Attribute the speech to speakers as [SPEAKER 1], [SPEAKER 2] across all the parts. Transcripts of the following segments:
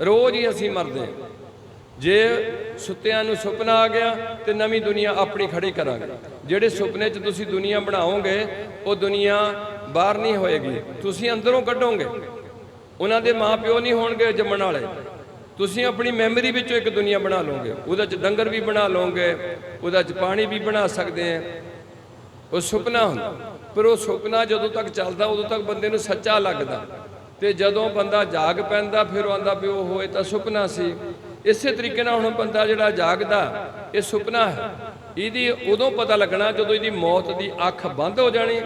[SPEAKER 1] ਰੋਜ਼ ਹੀ ਅਸੀਂ ਮਰਦੇ ਹਾਂ। ਜੇ ਸੁੱਤਿਆਂ ਨੂੰ ਸੁਪਨਾ ਆ ਗਿਆ ਤੇ ਨਵੀਂ ਦੁਨੀਆ ਆਪਣੀ ਖੜੀ ਕਰਾਂਗੇ। ਜਿਹੜੇ ਸੁਪਨੇ 'ਚ ਤੁਸੀਂ ਦੁਨੀਆ ਬਣਾਓਗੇ, ਉਹ ਦੁਨੀਆ ਬਾਹਰ ਨਹੀਂ ਹੋਏਗੀ। ਤੁਸੀਂ ਅੰਦਰੋਂ ਕੱਢੋਗੇ। ਉਹਨਾਂ ਦੇ ਮਾਪਿਓ ਨਹੀਂ ਹੋਣਗੇ ਜੰਮਣ ਵਾਲੇ। ਤੁਸੀਂ ਆਪਣੀ ਮੈਮਰੀ ਵਿੱਚੋਂ ਇੱਕ ਦੁਨੀਆ ਬਣਾ ਲਓਗੇ। ਉਹਦੇ 'ਚ ਡੰਗਰ ਵੀ ਬਣਾ ਲਓਗੇ। ਉਹਦੇ 'ਚ ਪਾਣੀ ਵੀ ਬਣਾ ਸਕਦੇ ਆ। ਉਹ ਸੁਪਨਾ ਹੁੰਦਾ। ਪਰ ਉਹ ਸੁਪਨਾ ਜਦੋਂ ਤੱਕ ਚੱਲਦਾ, ਉਦੋਂ ਤੱਕ ਬੰਦੇ ਨੂੰ ਸੱਚਾ ਲੱਗਦਾ। ਤੇ ਜਦੋਂ ਬੰਦਾ ਜਾਗ ਪੈਂਦਾ, ਫਿਰ ਉਹ ਆਂਦਾ ਵੀ ਉਹ ਹੋਏ ਤਾਂ ਸੁਪਨਾ ਸੀ। ਇਸੇ ਤਰੀਕੇ ਨਾਲ ਹੁਣ ਬੰਦਾ ਜਿਹੜਾ ਜਾਗਦਾ, ਇਹ ਸੁਪਨਾ ਹੈ। ਇਹਦੀ ਉਦੋਂ ਪਤਾ ਲੱਗਣਾ ਜਦੋਂ ਇਹਦੀ ਮੌਤ ਦੀ ਅੱਖ ਬੰਦ ਹੋ ਜਾਣੀ।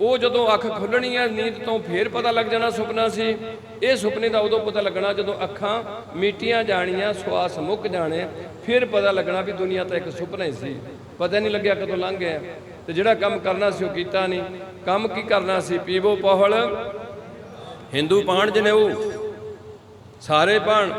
[SPEAKER 1] ਉਹ ਜਦੋਂ ਅੱਖ ਖੁੱਲਣੀ ਹੈ, ਨੀਂਦ ਤੋਂ ਫੇਰ ਪਤਾ ਲੱਗ ਜਾਣਾ ਸੁਪਨਾ ਸੀ। ਇਹ ਸੁਪਨੇ ਦਾ ਉਦੋਂ ਪਤਾ ਲੱਗਣਾ ਜਦੋਂ ਅੱਖਾਂ ਮੀਟੀਆਂ ਜਾਣੀਆਂ, ਸਵਾਸ ਮੁੱਕ ਜਾਣੇ, ਫਿਰ ਪਤਾ ਲੱਗਣਾ ਵੀ ਦੁਨੀਆ ਤਾਂ ਇੱਕ ਸੁਪਨਾ ਹੀ ਸੀ। ਪਤਾ ਨਹੀਂ ਲੱਗਿਆ ਕਦੋਂ ਲੰਘ ਗਿਆ। ਤੇ ਜਿਹੜਾ ਕੰਮ ਕਰਨਾ ਸੀ ਉਹ ਕੀਤਾ ਨਹੀਂ। ਕੰਮ ਕੀ ਕਰਨਾ ਸੀ? ਪੀਵੋ ਪਹਲ। ਹਿੰਦੂ ਪਾਣ ਜਨੇਊ ਸਾਰੇ ਪਾਣ।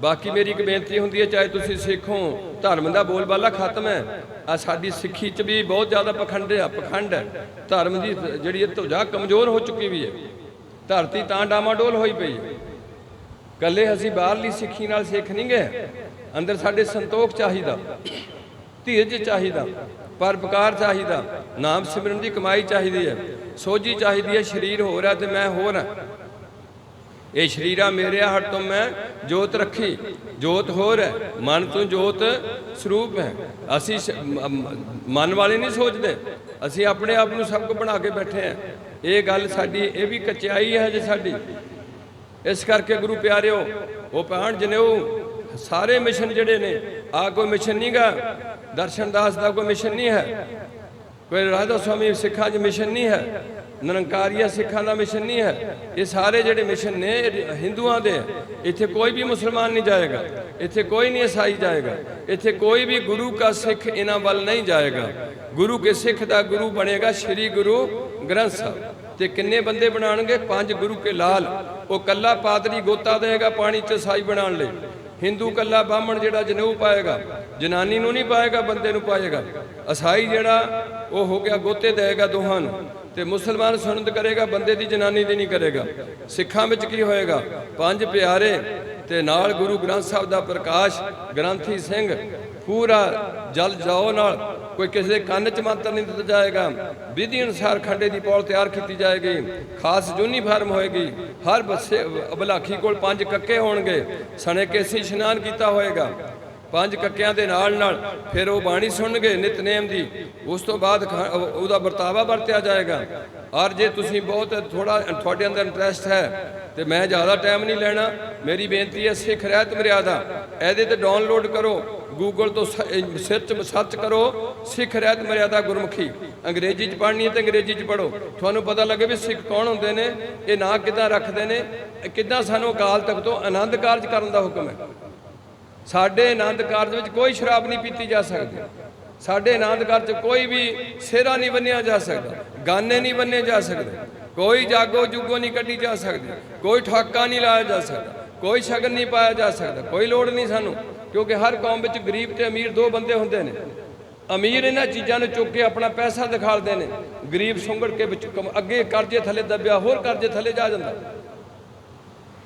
[SPEAKER 1] ਬਾਕੀ ਮੇਰੀ ਇੱਕ ਬੇਨਤੀ ਹੁੰਦੀ ਹੈ, ਚਾਹੇ ਤੁਸੀਂ ਸਿੱਖ ਹੋ, ਧਰਮ ਦਾ ਬੋਲਬਾਲਾ ਖਤਮ ਹੈ। ਆ ਸਾਡੀ ਸਿੱਖੀ 'ਚ ਵੀ ਬਹੁਤ ਜ਼ਿਆਦਾ ਪਖੰਡ ਆ ਪਖੰਡ ਹੈ। ਧਰਮ ਦੀ ਜਿਹੜੀ ਇਹ ਧੁਜਾ ਕਮਜ਼ੋਰ ਹੋ ਚੁੱਕੀ ਵੀ ਹੈ। ਧਰਤੀ ਤਾਂ ਡਾਮਾਡੋਲ ਹੋਈ ਪਈ ਹੈ। ਕੱਲੇ ਅਸੀਂ ਬਾਹਰਲੀ ਸਿੱਖੀ ਨਾਲ ਸਿੱਖ ਨਹੀਂ ਗਏ। ਅੰਦਰ ਸਾਡੇ ਸੰਤੋਖ ਚਾਹੀਦਾ, ਧੀਰਜ ਚਾਹੀਦਾ ਪਰਪਕਾਰ ਚਾਹੀਦਾ, ਨਾਮ ਸਿਮਰਨ ਦੀ ਕਮਾਈ ਚਾਹੀਦੀ ਹੈ। ਸੋਝੀ ਚਾਹੀਦੀ ਹੈ, ਸਰੀਰ ਹੋਰ ਹੈ ਤੇ ਮੈਂ ਹੋਰ ਹਾਂ। ਇਹ ਸ਼ਰੀਰਾ ਮੇਰੇ ਹਟ ਤੋਂ ਮੈਂ ਜੋਤ ਰੱਖੀ। ਜੋਤ ਹੋਰ ਹੈ, ਮਨ ਤੋਂ ਜੋਤ ਸਰੂਪ ਹੈ। ਅਸੀਂ ਮਨ ਵਾਲੇ ਨਹੀਂ ਸੋਚਦੇ। ਅਸੀਂ ਆਪਣੇ ਆਪ ਨੂੰ ਸਭ ਕੁ ਬਣਾ ਕੇ ਬੈਠੇ ਹਾਂ। ਇਹ ਗੱਲ ਸਾਡੀ, ਇਹ ਵੀ ਕਚਾਈ ਹੈ ਜੇ ਸਾਡੀ। ਇਸ ਕਰਕੇ ਗੁਰੂ ਪਿਆਰਿਓ, ਉਹ ਪਾਣ ਜਨੇਊ, ਸਾਰੇ ਮਿਸ਼ਨ ਜਿਹੜੇ ਨੇ ਆ ਕੋਈ ਮਿਸ਼ਨ ਨਹੀਂਗਾ ਦਰਸ਼ਨ ਦਾਸ ਦਾ ਕੋਈ ਮਿਸ਼ਨ ਨਹੀਂ ਹੈ। ਕੋਈ ਰਾਧਾ ਸੁਆਮੀ ਸਿੱਖਾਂ 'ਚ ਮਿਸ਼ਨ ਨਹੀਂ ਹੈ ਨਿਰੰਕਾਰੀਆ ਸਿੱਖਾਂ ਦਾ ਮਿਸ਼ਨ ਨਹੀਂ ਹੈ ਇਹ ਸਾਰੇ ਜਿਹੜੇ ਮਿਸ਼ਨ ਨੇ ਹਿੰਦੂਆਂ ਦੇ ਹੈ। ਇੱਥੇ ਕੋਈ ਵੀ ਮੁਸਲਮਾਨ ਨਹੀਂ ਜਾਏਗਾ ਇੱਥੇ ਕੋਈ ਨਹੀਂ ਈਸਾਈ ਜਾਏਗਾ ਇੱਥੇ ਕੋਈ ਵੀ ਗੁਰੂ ਕਾ ਸਿੱਖ ਇਹਨਾਂ ਵੱਲ ਨਹੀਂ ਜਾਏਗਾ ਗੁਰੂ ਕੇ ਸਿੱਖ ਦਾ ਗੁਰੂ ਬਣੇਗਾ ਸ੍ਰੀ ਗੁਰੂ ਗ੍ਰੰਥ ਸਾਹਿਬ ਤੇ ਕਿੰਨੇ ਬੰਦੇ ਬਣਾਣਗੇ ਪੰਜ ਗੁਰੂ ਕੇ ਲਾਲ ਉਹ ਕੱਲਾ ਪਾਦਰੀ ਗੋਤਾ ਦੇਗਾ ਪਾਣੀ 'ਚ ਸਾਈ ਬਣਾਉਣ ਲਈ ਹਿੰਦੂ ਕੱਲਾ ਬਾਹਮਣ ਜਿਹੜਾ ਜਨੇਊ ਪਾਏਗਾ, ਜਨਾਨੀ ਨੂੰ ਨਹੀਂ ਪਾਏਗਾ, ਬੰਦੇ ਨੂੰ ਪਾਏਗਾ। ਅਸਾਈ ਜਿਹੜਾ, ਉਹ ਹੋ ਗਿਆ ਗੋਤੇ ਦੇਗਾ ਦੋਹਾਂ ਨੂੰ। ਤੇ ਮੁਸਲਮਾਨ ਸੁਨਤ ਕਰੇਗਾ, ਬੰਦੇ ਦੀ ਜਨਾਨੀ ਦੀ ਨਹੀਂ ਕਰੇਗਾ। ਸਿੱਖਾਂ ਵਿੱਚ ਕੀ ਹੋਏਗਾ? ਪੰਜ ਪਿਆਰੇ ਤੇ ਨਾਲ ਗੁਰੂ ਗ੍ਰੰਥ ਸਾਹਿਬ ਦਾ ਪ੍ਰਕਾਸ਼, ਗ੍ਰੰਥੀ ਸਿੰਘ, ਪੂਰਾ ਜਲ ਜਾਓ ਨਾਲ ਕੋਈ ਕਿਸੇ ਦੇ ਕੰਨ 'ਚ ਮੰਤਰ ਨਹੀਂ ਦਿੱਤਾ ਜਾਏਗਾ। ਵਿਧੀ ਅਨੁਸਾਰ ਖੰਡੇ ਦੀ ਪੌਲ ਤਿਆਰ ਕੀਤੀ ਜਾਏਗੀ। ਖਾਸ ਯੂਨੀਫਾਰਮ ਹੋਏਗੀ। ਹਰ ਬੱਸੇ ਅਬਲਾਖੀ ਕੋਲ ਪੰਜ ਕੱਕੇ ਹੋਣਗੇ। ਸਣੇ ਕੇਸੀ ਇਸ਼ਨਾਨ ਕੀਤਾ ਹੋਏਗਾ। ਪੰਜ ਕੱਕਿਆਂ ਦੇ ਨਾਲ ਨਾਲ ਫਿਰ ਉਹ ਬਾਣੀ ਸੁਣਨਗੇ ਨਿਤਨੇਮ ਦੀ। ਉਸ ਤੋਂ ਬਾਅਦ ਉਹਦਾ ਵਰਤਾਵਾ ਵਰਤਿਆ ਜਾਏਗਾ। ਔਰ ਜੇ ਤੁਸੀਂ ਬਹੁਤ ਥੋੜਾ ਤੁਹਾਡੇ ਅੰਦਰ ਇੰਟਰਸਟ ਹੈ, ਤੇ ਮੈਂ ਜ਼ਿਆਦਾ ਟਾਈਮ ਨਹੀਂ ਲੈਣਾ। ਮੇਰੀ ਬੇਨਤੀ ਹੈ ਸਿੱਖ ਰਹਿਤ ਮਰਿਆਦਾ, ਇਹਦੇ ਤੇ ਡਾਊਨਲੋਡ ਕਰੋ। ਗੂਗਲ ਤੋਂ ਸਰਚ ਸਰਚ ਕਰੋ, ਸਿੱਖ ਰਹਿਤ ਮਰਿਆਦਾ ਗੁਰਮੁਖੀ। ਅੰਗਰੇਜ਼ੀ ਚ ਪੜ੍ਹਨੀ ਹੈ ਤੇ ਅੰਗਰੇਜ਼ੀ ਚ ਪੜੋ ਤੁਹਾਨੂੰ ਪਤਾ ਲੱਗੇ ਵੀ ਸਿੱਖ ਕੌਣ ਹੁੰਦੇ ਨੇ, ਇਹ ਨਾਂ ਕਿੱਦਾਂ ਰੱਖਦੇ ਨੇ, ਇਹ ਕਿੱਦਾਂ ਸਾਨੂੰ ਅਕਾਲ ਤਖਤ ਤੋਂ ਆਨੰਦ ਕਾਰਜ ਕਰਨ ਦਾ ਹੁਕਮ ਹੈ। ਸਾਡੇ ਆਨੰਦ ਕਾਰਜ ਵਿੱਚ ਕੋਈ ਸ਼ਰਾਬ ਨਹੀਂ ਪੀਤੀ ਜਾ ਸਕਦੀ। ਸਾਡੇ ਆਨੰਦ ਕਾਰਜ 'ਚ ਕੋਈ ਵੀ ਸਿਹਰਾ ਨਹੀਂ ਬੰਨਿਆ ਜਾ ਸਕਦਾ, ਗਾਨੇ ਨਹੀਂ ਬੰਨੇ ਜਾ ਸਕਦੇ, ਕੋਈ ਜਾਗੋ ਜੁਗੋ ਨਹੀਂ ਕੱਢੀ ਜਾ ਸਕਦੀ, ਕੋਈ ਠਾਕਾ ਨਹੀਂ ਲਾਇਆ ਜਾ ਸਕਦਾ, ਕੋਈ ਸ਼ਗਨ ਨਹੀਂ ਪਾਇਆ ਜਾ ਸਕਦਾ, ਕੋਈ ਲੋੜ ਨਹੀਂ ਸਾਨੂੰ, ਕਿਉਂਕਿ ਹਰ ਕੌਮ ਵਿੱਚ ਗਰੀਬ ਤੇ ਅਮੀਰ ਦੋ ਬੰਦੇ ਹੁੰਦੇ ਨੇ। ਅਮੀਰ ਇਹਨਾਂ ਚੀਜ਼ਾਂ ਨੂੰ ਚੁੱਕ ਕੇ ਆਪਣਾ ਪੈਸਾ ਦਿਖਾਲਦੇ ਨੇ। ਗਰੀਬ ਸੁੰਗੜ ਕੇ ਵਿੱਚ ਅੱਗੇ ਕਰਜ਼ੇ ਥੱਲੇ ਦੱਬਿਆ, ਹੋਰ ਕਰਜ਼ੇ ਥੱਲੇ ਜਾ ਜਾਂਦਾ।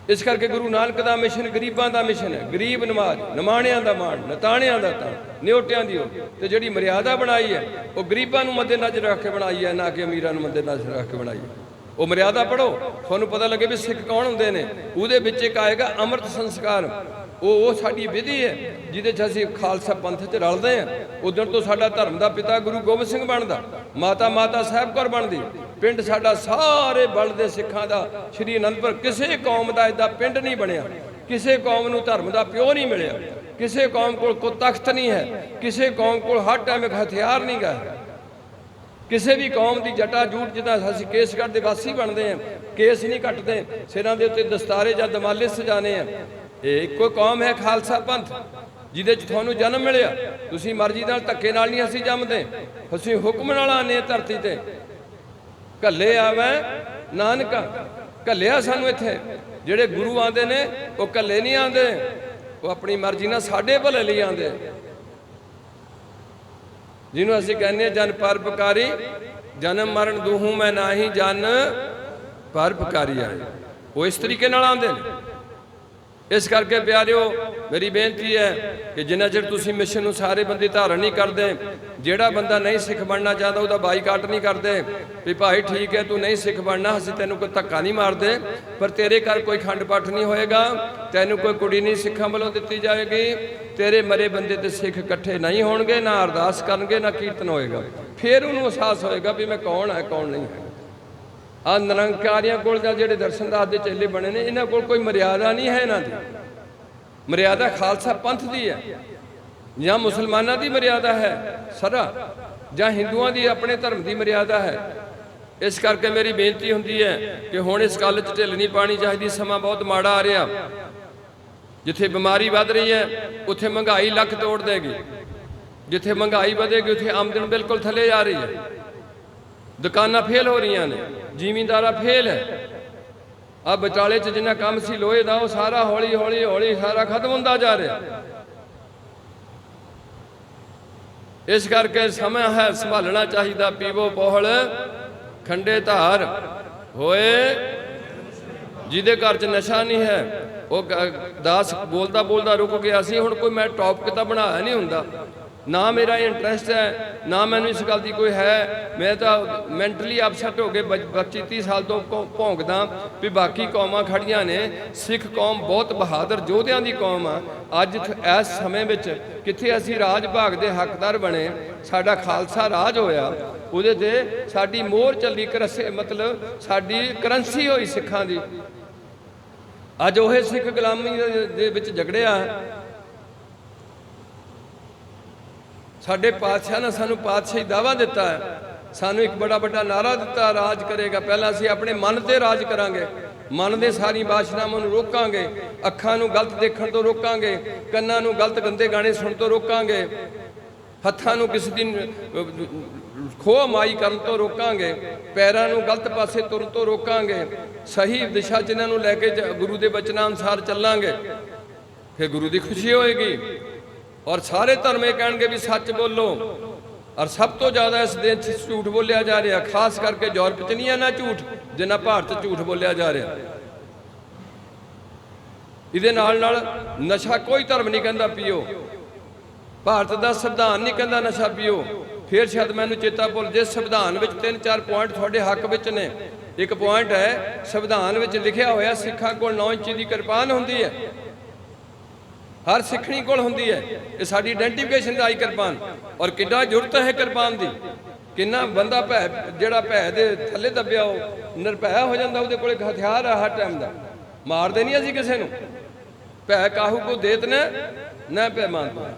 [SPEAKER 1] ਇਸ ਕਰਕੇ ਗੁਰੂ ਨਾਨਕ ਦਾ ਮਿਸ਼ਨ ਗਰੀਬਾਂ ਦਾ ਮਿਸ਼ਨ ਹੈ। ਗਰੀਬ ਨਮਾਜ਼, ਨਮਾਣਿਆਂ ਦਾ ਮਾਣ, ਨਤਾਣਿਆਂ ਦਾ ਤਾਂ ਨਿਉਟਿਆਂ ਦੀ ਉਹ ਤੇ ਜਿਹੜੀ ਮਰਿਆਦਾ ਬਣਾਈ ਹੈ, ਉਹ ਗਰੀਬਾਂ ਨੂੰ ਮੱਦੇ ਨਜ਼ਰ ਰੱਖ ਕੇ ਬਣਾਈ ਹੈ, ਨਾ ਕਿ ਅਮੀਰਾਂ ਨੂੰ ਮੱਦੇ ਨਜ਼ਰ ਰੱਖ ਕੇ ਬਣਾਈ ਹੈ। ਉਹ ਮਰਿਆਦਾ ਪੜੋ ਤੁਹਾਨੂੰ ਪਤਾ ਲੱਗੇ ਵੀ ਸਿੱਖ ਕੌਣ ਹੁੰਦੇ ਨੇ? ਉਹਦੇ ਵਿੱਚ ਇੱਕ ਆਏਗਾ ਅੰਮ੍ਰਿਤ ਸੰਸਕਾਰ। ਉਹ ਉਹ ਸਾਡੀ ਵਿਧੀ ਹੈ, ਜਿਹਦੇ 'ਚ ਅਸੀਂ ਖਾਲਸਾ ਪੰਥ 'ਚ ਰਲਦੇ ਹਾਂ। ਉਦੋਂ ਤੋਂ ਸਾਡਾ ਧਰਮ ਦਾ ਪਿਤਾ ਗੁਰੂ ਗੋਬਿੰਦ ਸਿੰਘ ਬਣਦਾ। ਮਾਤਾ ਮਾਤਾ ਸਾਹਿਬ ਕੌਰ ਬਣਦੀ। ਪਿੰਡ ਸਾਡਾ ਸਾਰੇ ਬਲ ਦੇ ਸਿੱਖਾਂ ਦਾ, ਸ਼੍ਰੀ ਅਨੰਦਪੁਰ, ਕਿਸੇ ਕੌਮ ਦਾ ਇਦਾਂ ਪਿੰਡ ਨਹੀਂ ਬਣਿਆ। ਕਿਸੇ ਕੌਮ ਨੂੰ ਧਰਮ ਦਾ ਪਿਓ ਨਹੀਂ ਮਿਲਿਆ। ਕਿਸੇ ਕੌਮ ਕੋਲ ਕੋ ਤਖਤ ਨਹੀਂ ਹੈ। ਕਿਸੇ ਕੌਮ ਕੋਲ ਹਰ ਟਾਈਮ ਇੱਕ ਹਥਿਆਰ ਨਹੀਂ ਗਾ ਕਿਸੇ ਵੀ ਕੌਮ ਦੀ ਜਟਾ ਜੂਟ ਜਿੱਦਾਂ ਅਸੀਂ ਕੇਸਗੜ੍ਹ ਦੇ ਵਾਸੀ ਬਣਦੇ ਆ ਕੇਸ ਨਹੀਂ ਕੱਟਦੇ। ਸਿਰਾਂ ਦੇ ਉੱਤੇ ਦਸਤਾਰੇ ਜਾਂ ਦਮਾਲੇ ਸਜਾਣੇ ਆ ਇਹ ਇੱਕੋ ਕੌਮ ਹੈ ਖਾਲਸਾ ਪੰਥ, ਜਿਹਦੇ ਚ ਤੁਹਾਨੂੰ ਜਨਮ ਮਿਲਿਆ। ਤੁਸੀਂ ਮਰਜ਼ੀ ਨਾਲ ਧੱਕੇ ਨਾਲ ਨਹੀਂ ਅਸੀਂ ਜੰਮਦੇ। ਅਸੀਂ ਹੁਕਮ ਨਾਲ ਆਨੇ ਧਰਤੀ ਤੇ। ਕੱਲੇ ਆਵੇ ਨਾਨਕਾ ਕੱਲਿਆ ਸਾਨੂੰ ਇੱਥੇ। ਜਿਹੜੇ ਗੁਰੂ ਆਂਦੇ ਨੇ, ਉਹ ਕੱਲੇ ਨਹੀਂ ਆਂਦੇ ਉਹ ਆਪਣੀ ਮਰਜ਼ੀ ਨਾਲ ਸਾਡੇ ਭਲੇ ਲਈ ਆਂਦੇ ਜਿਹਨੂੰ ਅਸੀਂ ਕਹਿੰਦੇ ਹਾਂ ਜਨ ਪਰਪਕਾਰੀ ਜਨਮ ਮਰਨ ਦੂਹੂ ਮੈਂ ਨਾਹੀ ਜਨ ਪਰਪਕਾਰੀ ਆਏ। ਉਹ ਇਸ ਤਰੀਕੇ ਨਾਲ ਆਉਂਦੇ ਨੇ। ਇਸ ਕਰਕੇ ਪਿਆਰਿਓ, ਮੇਰੀ ਬੇਨਤੀ ਹੈ ਕਿ ਜਿੰਨਾ ਚਿਰ ਤੁਸੀਂ ਮਿਸ਼ਨ ਨੂੰ ਸਾਰੇ ਬੰਦੇ ਧਾਰਨ ਨਹੀਂ ਕਰਦੇ, ਜਿਹੜਾ ਬੰਦਾ ਨਹੀਂ ਸਿੱਖ ਬਣਨਾ ਚਾਹੁੰਦਾ, ਉਹਦਾ ਬਾਈਕਾਟ ਨਹੀਂ ਕਰਦੇ, ਵੀ ਭਾਈ ਠੀਕ ਹੈ, ਤੂੰ ਨਹੀਂ ਸਿੱਖ ਬਣਨਾ, ਅਸੀਂ ਤੈਨੂੰ ਕੋਈ ਧੱਕਾ ਨਹੀਂ ਮਾਰਦੇ, ਪਰ ਤੇਰੇ ਘਰ ਕੋਈ ਖੰਡ ਪਾਠ ਨਹੀਂ ਹੋਏਗਾ, ਤੈਨੂੰ ਕੋਈ ਕੁੜੀ ਨਹੀਂ ਸਿੱਖਾਂ ਵੱਲੋਂ ਦਿੱਤੀ ਜਾਏਗੀ, ਤੇਰੇ ਮਰੇ ਬੰਦੇ ਤੇ ਸਿੱਖ ਇਕੱਠੇ ਨਹੀਂ ਹੋਣਗੇ, ਨਾ ਅਰਦਾਸ ਕਰਨਗੇ, ਨਾ ਕੀਰਤਨ ਹੋਏਗਾ। ਫਿਰ ਉਹਨੂੰ ਅਹਿਸਾਸ ਹੋਏਗਾ ਵੀ ਮੈਂ ਕੌਣ ਹੈ, ਕੌਣ ਨਹੀਂ ਹੈ। ਆ ਨਿਰੰਕਾਰੀਆਂ ਕੋਲ ਜਾਂ ਜਿਹੜੇ ਦਰਸ਼ਨ ਦਰਸ਼ਨਦਾਸ ਦੇ ਚੇਲੇ ਬਣੇ ਨੇ, ਇਹਨਾਂ ਕੋਲ ਕੋਈ ਮਰਿਆਦਾ ਨਹੀਂ ਹੈ ਇਹਨਾਂ ਦੀ। ਮਰਿਆਦਾ ਖਾਲਸਾ ਪੰਥ ਦੀ ਹੈ। ਜਾਂ ਮੁਸਲਮਾਨਾਂ ਦੀ ਮਰਿਆਦਾ ਹੈ ਸਦਾ ਜਾਂ ਹਿੰਦੂਆਂ ਦੀ ਆਪਣੇ ਧਰਮ ਦੀ ਮਰਿਆਦਾ ਹੈ। ਇਸ ਕਰਕੇ ਮੇਰੀ ਬੇਨਤੀ ਹੁੰਦੀ ਹੈ ਕਿ ਹੁਣ ਇਸ ਗੱਲ 'ਚ ਢਿੱਲ ਨਹੀਂ ਪਾਣੀ ਚਾਹੀਦੀ, ਸਮਾਂ ਬਹੁਤ ਮਾੜਾ ਆ ਰਿਹਾ। ਜਿੱਥੇ ਬਿਮਾਰੀ ਵੱਧ ਰਹੀ ਹੈ, ਉੱਥੇ ਮਹਿੰਗਾਈ ਲੱਖ ਤੋੜ ਦੇਗੀ। ਜਿੱਥੇ ਮਹਿੰਗਾਈ ਵਧੇਗੀ, ਉੱਥੇ ਆਮਦਨ ਬਿਲਕੁਲ ਥੱਲੇ ਜਾ ਰਹੀ ਹੈ। ਦੁਕਾਨਾਂ ਫੇਲ ਹੋ ਰਹੀਆਂ ਨੇ, ਜ਼ਿਮੀਂਦਾਰਾ ਫੇਲ ਹੈ। ਆ ਵਿਚਾਲੇ ਚ ਜਿੰਨਾ ਕੰਮ ਸੀ ਲੋਹੇ ਦਾ, ਉਹ ਸਾਰਾ ਹੌਲੀ ਹੌਲੀ ਹੌਲੀ ਸਾਰਾ ਖਤਮ ਹੁੰਦਾ ਜਾ ਰਿਹਾ। ਇਸ ਕਰਕੇ ਸਮਾਂ ਹੈ ਸੰਭਾਲਣਾ ਚਾਹੀਦਾ, ਪੀਵੋ ਪੋਹਲ, ਖੰਡੇ ਧਾਰ। ਹੋਏ, ਜਿਹਦੇ ਘਰ ਚ ਨਸ਼ਾ ਨਹੀਂ ਹੈ, ਉਹ ਦਾਸ ਬੋਲਦਾ ਬੋਲਦਾ ਰੁਕ ਗਿਆ ਸੀ, ਹੁਣ ਕੋਈ ਮੈਂ ਟੌਪਿਕ ਤਾਂ ਬਣਾਇਆ ਨਹੀਂ ਹੁੰਦਾ। ਨਾ ਮੇਰਾ ਇੰਟਰਸਟ ਹੈ, ਨਾ ਮੈਨੂੰ ਇਸ ਗੱਲ ਦੀ ਕੋਈ ਹੈ। ਮੈਂ ਤਾਂ ਮੈਂਟਲੀ ਅਪਸੈਟ ਹੋ ਕੇ 25 30 ਸਾਲ ਤੋਂ ਭੌਂ- ਭੌਂਕਦਾ ਵੀ ਬਾਕੀ ਕੌਮਾਂ ਖੜੀਆਂ ਨੇ। ਸਿੱਖ ਕੌਮ ਬਹੁਤ ਬਹਾਦਰ ਯੋਧਿਆਂ ਦੀ ਕੌਮ ਆ। ਅੱਜ ਇਸ ਸਮੇਂ ਵਿੱਚ ਕਿੱਥੇ ਅਸੀਂ ਰਾਜ ਭਾਗ ਦੇ ਹੱਕਦਾਰ ਬਣੇ, ਸਾਡਾ ਖਾਲਸਾ ਰਾਜ ਹੋਇਆ। ਉਹਦੇ ਤੇ ਸਾਡੀ ਮੋਹਰ ਚੱਲੀ, ਕਰਸੇ, ਮਤਲਬ ਸਾਡੀ ਕਰੰਸੀ ਹੋਈ ਸਿੱਖਾਂ ਦੀ। ਅੱਜ ਉਹ ਸਿੱਖ ਗੁਲਾਮੀ ਦੇ- ਦੇ ਵਿੱਚ ਝਗੜਿਆ ਸਾਡੇ ਪਾਤਸ਼ਾਹ ਨੇ ਸਾਨੂੰ ਪਾਤਸ਼ਾਹੀ ਦਾਵਾ ਦਿੱਤਾ ਹੈ। ਸਾਨੂੰ ਇੱਕ ਬੜਾ ਵੱਡਾ ਨਾਰਾ ਦਿੱਤਾ, ਰਾਜ ਕਰੇਗਾ। ਪਹਿਲਾਂ ਅਸੀਂ ਆਪਣੇ ਮਨ ਤੇ ਰਾਜ ਕਰਾਂਗੇ। ਮਨ ਦੇ ਸਾਰੀ ਬਾਸ਼ਨਾਵਾਂ ਨੂੰ ਰੋਕਾਂਗੇ। ਅੱਖਾਂ ਨੂੰ ਗਲਤ ਦੇਖਣ ਤੋਂ ਰੋਕਾਂਗੇ। ਕੰਨਾਂ ਨੂੰ ਗਲਤ ਗੰਦੇ ਗਾਣੇ ਸੁਣਨ ਤੋਂ ਰੋਕਾਂਗੇ। ਹੱਥਾਂ ਨੂੰ ਕਿਸੇ ਦਿਨ ਖੋਹ ਮਾਈ ਕਰਨ ਤੋਂ ਰੋਕਾਂਗੇ। ਪੈਰਾਂ ਨੂੰ ਗਲਤ ਪਾਸੇ ਤੁਰਨ ਤੋਂ ਰੋਕਾਂਗੇ। ਸਹੀ ਦਿਸ਼ਾ 'ਚ ਇਹਨਾਂ ਨੂੰ ਲੈ ਕੇ ਜ- ਗੁਰੂ ਦੇ ਬਚਨਾਂ ਅਨੁਸਾਰ ਚੱਲਾਂਗੇ। ਫਿਰ ਗੁਰੂ ਦੀ ਖੁਸ਼ੀ ਹੋਏਗੀ। ਔਰ ਸਾਰੇ ਧਰਮ ਇਹ ਕਹਿਣਗੇ ਵੀ ਸੱਚ ਬੋਲੋ। ਔਰ ਸਭ ਤੋਂ ਜ਼ਿਆਦਾ ਇਸ ਦੇਸ਼ 'ਚ ਝੂਠ ਬੋਲਿਆ ਜਾ ਰਿਹਾ, ਖਾਸ ਕਰਕੇ ਯੂਰਪ 'ਚ ਨਹੀਂ ਹੈ ਨਾ ਝੂਠ, ਜਿੰਨਾ ਭਾਰਤ ਝੂਠ ਬੋਲਿਆ ਜਾ ਰਿਹਾ। ਇਹਦੇ ਨਾਲ ਨਾਲ ਨਸ਼ਾ ਕੋਈ ਧਰਮ ਨਹੀਂ ਕਹਿੰਦਾ ਪੀਓ। ਭਾਰਤ ਦਾ ਸੰਵਿਧਾਨ ਨਹੀਂ ਕਹਿੰਦਾ ਨਸ਼ਾ ਪੀਓ। ਫਿਰ ਸ਼ਾਇਦ ਮੈਨੂੰ ਚੇਤਾ ਭੁੱਲ ਜੇ ਸੰਵਿਧਾਨ ਵਿੱਚ ਤਿੰਨ ਚਾਰ ਪੁਆਇੰਟ ਤੁਹਾਡੇ ਹੱਕ ਵਿੱਚ ਨੇ। ਇੱਕ ਪੁਆਇੰਟ ਹੈ, ਸੰਵਿਧਾਨ ਵਿੱਚ ਲਿਖਿਆ ਹੋਇਆ ਸਿੱਖਾਂ ਕੋਲ 9 ਇੰਚ ਦੀ ਕਿਰਪਾਨ ਹੁੰਦੀ ਹੈ। ਹਰ ਸਿੱਖਣੀ ਕੋਲ ਹੁੰਦੀ ਹੈ ਇਹ ਸਾਡੀ ਆਇਡੈਂਟੀਫਿਕੇਸ਼ਨ ਦਾ ਆਈ ਕਿਰਪਾਨ। ਔਰ ਕਿੰਨਾ ਜ਼ਰੂਰਤ ਹੈ ਕਿਰਪਾਨ ਦੀ। ਕਿੰਨਾ ਬੰਦਾ ਭੈ ਜਿਹੜਾ ਭੈ ਦੇ ਥੱਲੇ ਦੱਬਿਆ ਉਹ ਨਿਰਭੈ ਹੋ ਜਾਂਦਾ, ਉਹਦੇ ਕੋਲ ਇੱਕ ਹਥਿਆਰ ਆ ਹਰ ਟਾਈਮ ਦਾ। ਮਾਰਦੇ ਨਹੀਂ ਅਸੀਂ ਕਿਸੇ ਨੂੰ। ਭੈ ਕਾਹੂ ਕੋ ਦੇਤ ਨੇ, ਨਾ ਭੈ ਮੰਨਦਾ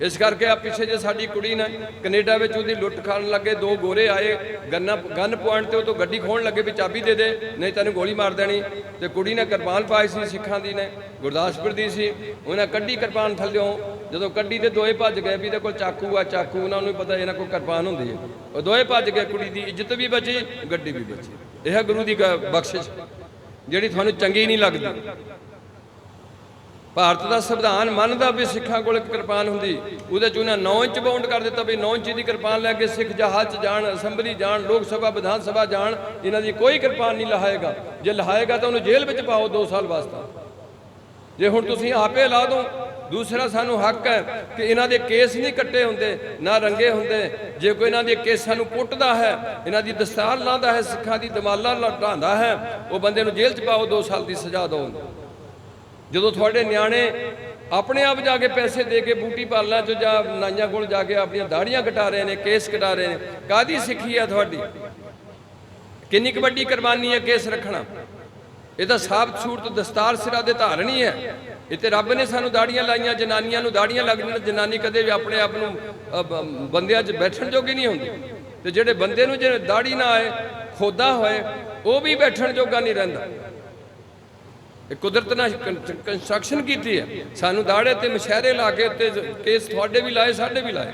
[SPEAKER 1] ਇਸ ਕਰਕੇ ਆ ਪਿੱਛੇ ਜੇ ਸਾਡੀ ਕੁੜੀ ਨੇ ਕੈਨੇਡਾ ਵਿੱਚ ਉਹਦੀ ਲੁੱਟ ਖਾਣ ਲੱਗੇ, ਦੋ ਗੋਰੇ ਆਏ, ਗੰਨਾ ਗਨ ਪੁਆਇੰਟ ਤੇ ਉਹ ਤੋਂ ਗੱਡੀ ਖੋਣ ਲੱਗੇ ਵੀ ਚਾਬੀ ਦੇ ਦੇ, ਨਹੀਂ ਤੈਨੂੰ ਗੋਲੀ ਮਾਰ ਦੇਣੀ। ਤੇ ਕੁੜੀ ਨੇ ਕਿਰਪਾਨ ਪਾਈ ਸੀ, ਸਿੱਖਾਂ ਦੀ ਨੇ, ਗੁਰਦਾਸਪੁਰ ਦੀ ਸੀ। ਉਹਨਾਂ ਕੱਢੀ ਕਿਰਪਾਨ ਥੱਲਿਓਂ, ਜਦੋਂ ਕੱਢੀ ਤੇ ਦੋਏ ਭੱਜ ਗਏ ਵੀ ਇਹਦੇ ਕੋਲ ਚਾਕੂ ਆ, ਚਾਕੂ ਉਹਨਾਂ ਨੂੰ ਵੀ ਪਤਾ ਇਹਨਾਂ ਕੋਲ ਕਿਰਪਾਨ ਹੁੰਦੀ ਹੈ। ਉਹ ਦੋਏ ਭੱਜ ਗਏ, ਕੁੜੀ ਦੀ ਇੱਜ਼ਤ ਵੀ ਬਚੀ, ਗੱਡੀ ਵੀ ਬਚੀ। ਇਹ ਗੁਰੂ ਦੀ ਗ- ਬਖਸ਼ਿਸ਼, ਜਿਹੜੀ ਤੁਹਾਨੂੰ ਚੰਗੀ ਨਹੀਂ ਲੱਗਦੀ। ਭਾਰਤ ਦਾ ਸੰਵਿਧਾਨ ਮੰਨਦਾ ਵੀ ਸਿੱਖਾਂ ਕੋਲ ਇੱਕ ਕਿਰਪਾਨ ਹੁੰਦੀ, ਉਹਦੇ ਚ ਉਹਨਾਂ 9 ਇੰਚ ਬਾਉਂਡ ਕਰ ਦਿੱਤਾ ਵੀ 9 ਇੰਚ ਦੀ ਕਿਰਪਾਨ ਲੈ ਕੇ ਸਿੱਖ ਜਹਾਜ਼ 'ਚ ਜਾਣ, ਅਸੈਂਬਲੀ ਜਾਣ, ਲੋਕ ਸਭਾ, ਵਿਧਾਨ ਸਭਾ ਜਾਣ, ਇਹਨਾਂ ਦੀ ਕੋਈ ਕਿਰਪਾਨ ਨਹੀਂ ਲਹਾਏਗਾ। ਜੇ ਲਹਾਏਗਾ ਤਾਂ ਉਹਨੂੰ ਜੇਲ੍ਹ ਵਿੱਚ ਪਾਓ 2 ਸਾਲ ਵਾਸਤਾ। ਜੇ ਹੁਣ ਤੁਸੀਂ ਆਪੇ ਲਾ ਦੋ, ਦੂਸਰਾ ਸਾਨੂੰ ਹੱਕ ਹੈ ਕਿ ਇਹਨਾਂ ਦੇ ਕੇਸ ਨਹੀਂ ਕੱਟੇ ਹੁੰਦੇ, ਨਾ ਰੰਗੇ ਹੁੰਦੇ। ਜੇ ਕੋਈ ਇਹਨਾਂ ਦੇ ਕੇਸਾਂ ਨੂੰ ਪੁੱਟਦਾ ਹੈ, ਇਹਨਾਂ ਦੀ ਦਸਤਾਰ ਲਾਉਂਦਾ ਹੈ, ਸਿੱਖਾਂ ਦੀ ਦਮਾਲਾ ਲਟਾਉਂਦਾ ਹੈ, ਉਹ ਬੰਦੇ ਨੂੰ ਜੇਲ੍ਹ 'ਚ ਪਾਓ 2 ਸਾਲ ਦੀ ਸਜ਼ਾ ਦਿਓ। ਜਦੋਂ ਤੁਹਾਡੇ ਨਿਆਣੇ ਆਪਣੇ ਆਪ ਜਾ ਕੇ ਪੈਸੇ ਦੇ ਕੇ ਬੂਟੀ ਪਾਲਣਾ ਚ ਜਾਂ ਨਾਈਆਂ ਕੋਲ ਜਾ ਕੇ ਆਪਣੀਆਂ ਦਾੜੀਆਂ ਕਟਾ ਰਹੇ ਨੇ, ਕੇਸ ਕਟਾ ਰਹੇ ਨੇ ਕਾਦੀ ਸਿੱਖੀ ਹੈ ਤੁਹਾਡੀ? ਕਿੰਨੀ ਕਬੱਡੀ ਕੁਰਬਾਨੀ ਹੈ ਕੇਸ ਰੱਖਣਾ? ਇਹ ਤਾਂ ਸਾਫ਼ ਸੂਰਤ ਦਸਤਾਰ ਸਿਰਾ ਦੇ ਧਾਰਨੀ ਹੈ ਇਹ ਤੇ ਰੱਬ ਨੇ ਸਾਨੂੰ ਦਾੜੀਆਂ ਲਾਈਆਂ, ਜਨਾਨੀਆਂ ਨੂੰ ਦਾੜੀਆਂ ਲੱਗਦੀਆਂ ਜਨਾਨੀ ਕਦੇ ਵੀ ਆਪਣੇ ਆਪ ਨੂੰ ਬੰਦਿਆਂ 'ਚ ਬੈਠਣ ਜੋਗੀ ਨਹੀਂ ਹੁੰਦੀ। ਤੇ ਜਿਹੜੇ ਬੰਦੇ ਨੂੰ ਜੇ ਦਾੜੀ ਨਾ ਆਏ, ਖੋਦਾ ਹੋਏ, ਉਹ ਵੀ ਬੈਠਣ ਜੋਗਾ ਨਹੀਂ ਰਹਿੰਦਾ। ਇਹ ਕੁਦਰਤ ਨਾਲ ਕੰਸਟਰਕਸ਼ਨ ਕੀਤੀ ਹੈ। ਸਾਨੂੰ ਦਾੜੇ ਤੇ ਮਸ਼ਹਿਰੇ ਲਾ ਕੇ ਤੇ ਕੇਸ ਤੁਹਾਡੇ ਵੀ ਲਾਏ, ਸਾਡੇ ਵੀ ਲਾਏ।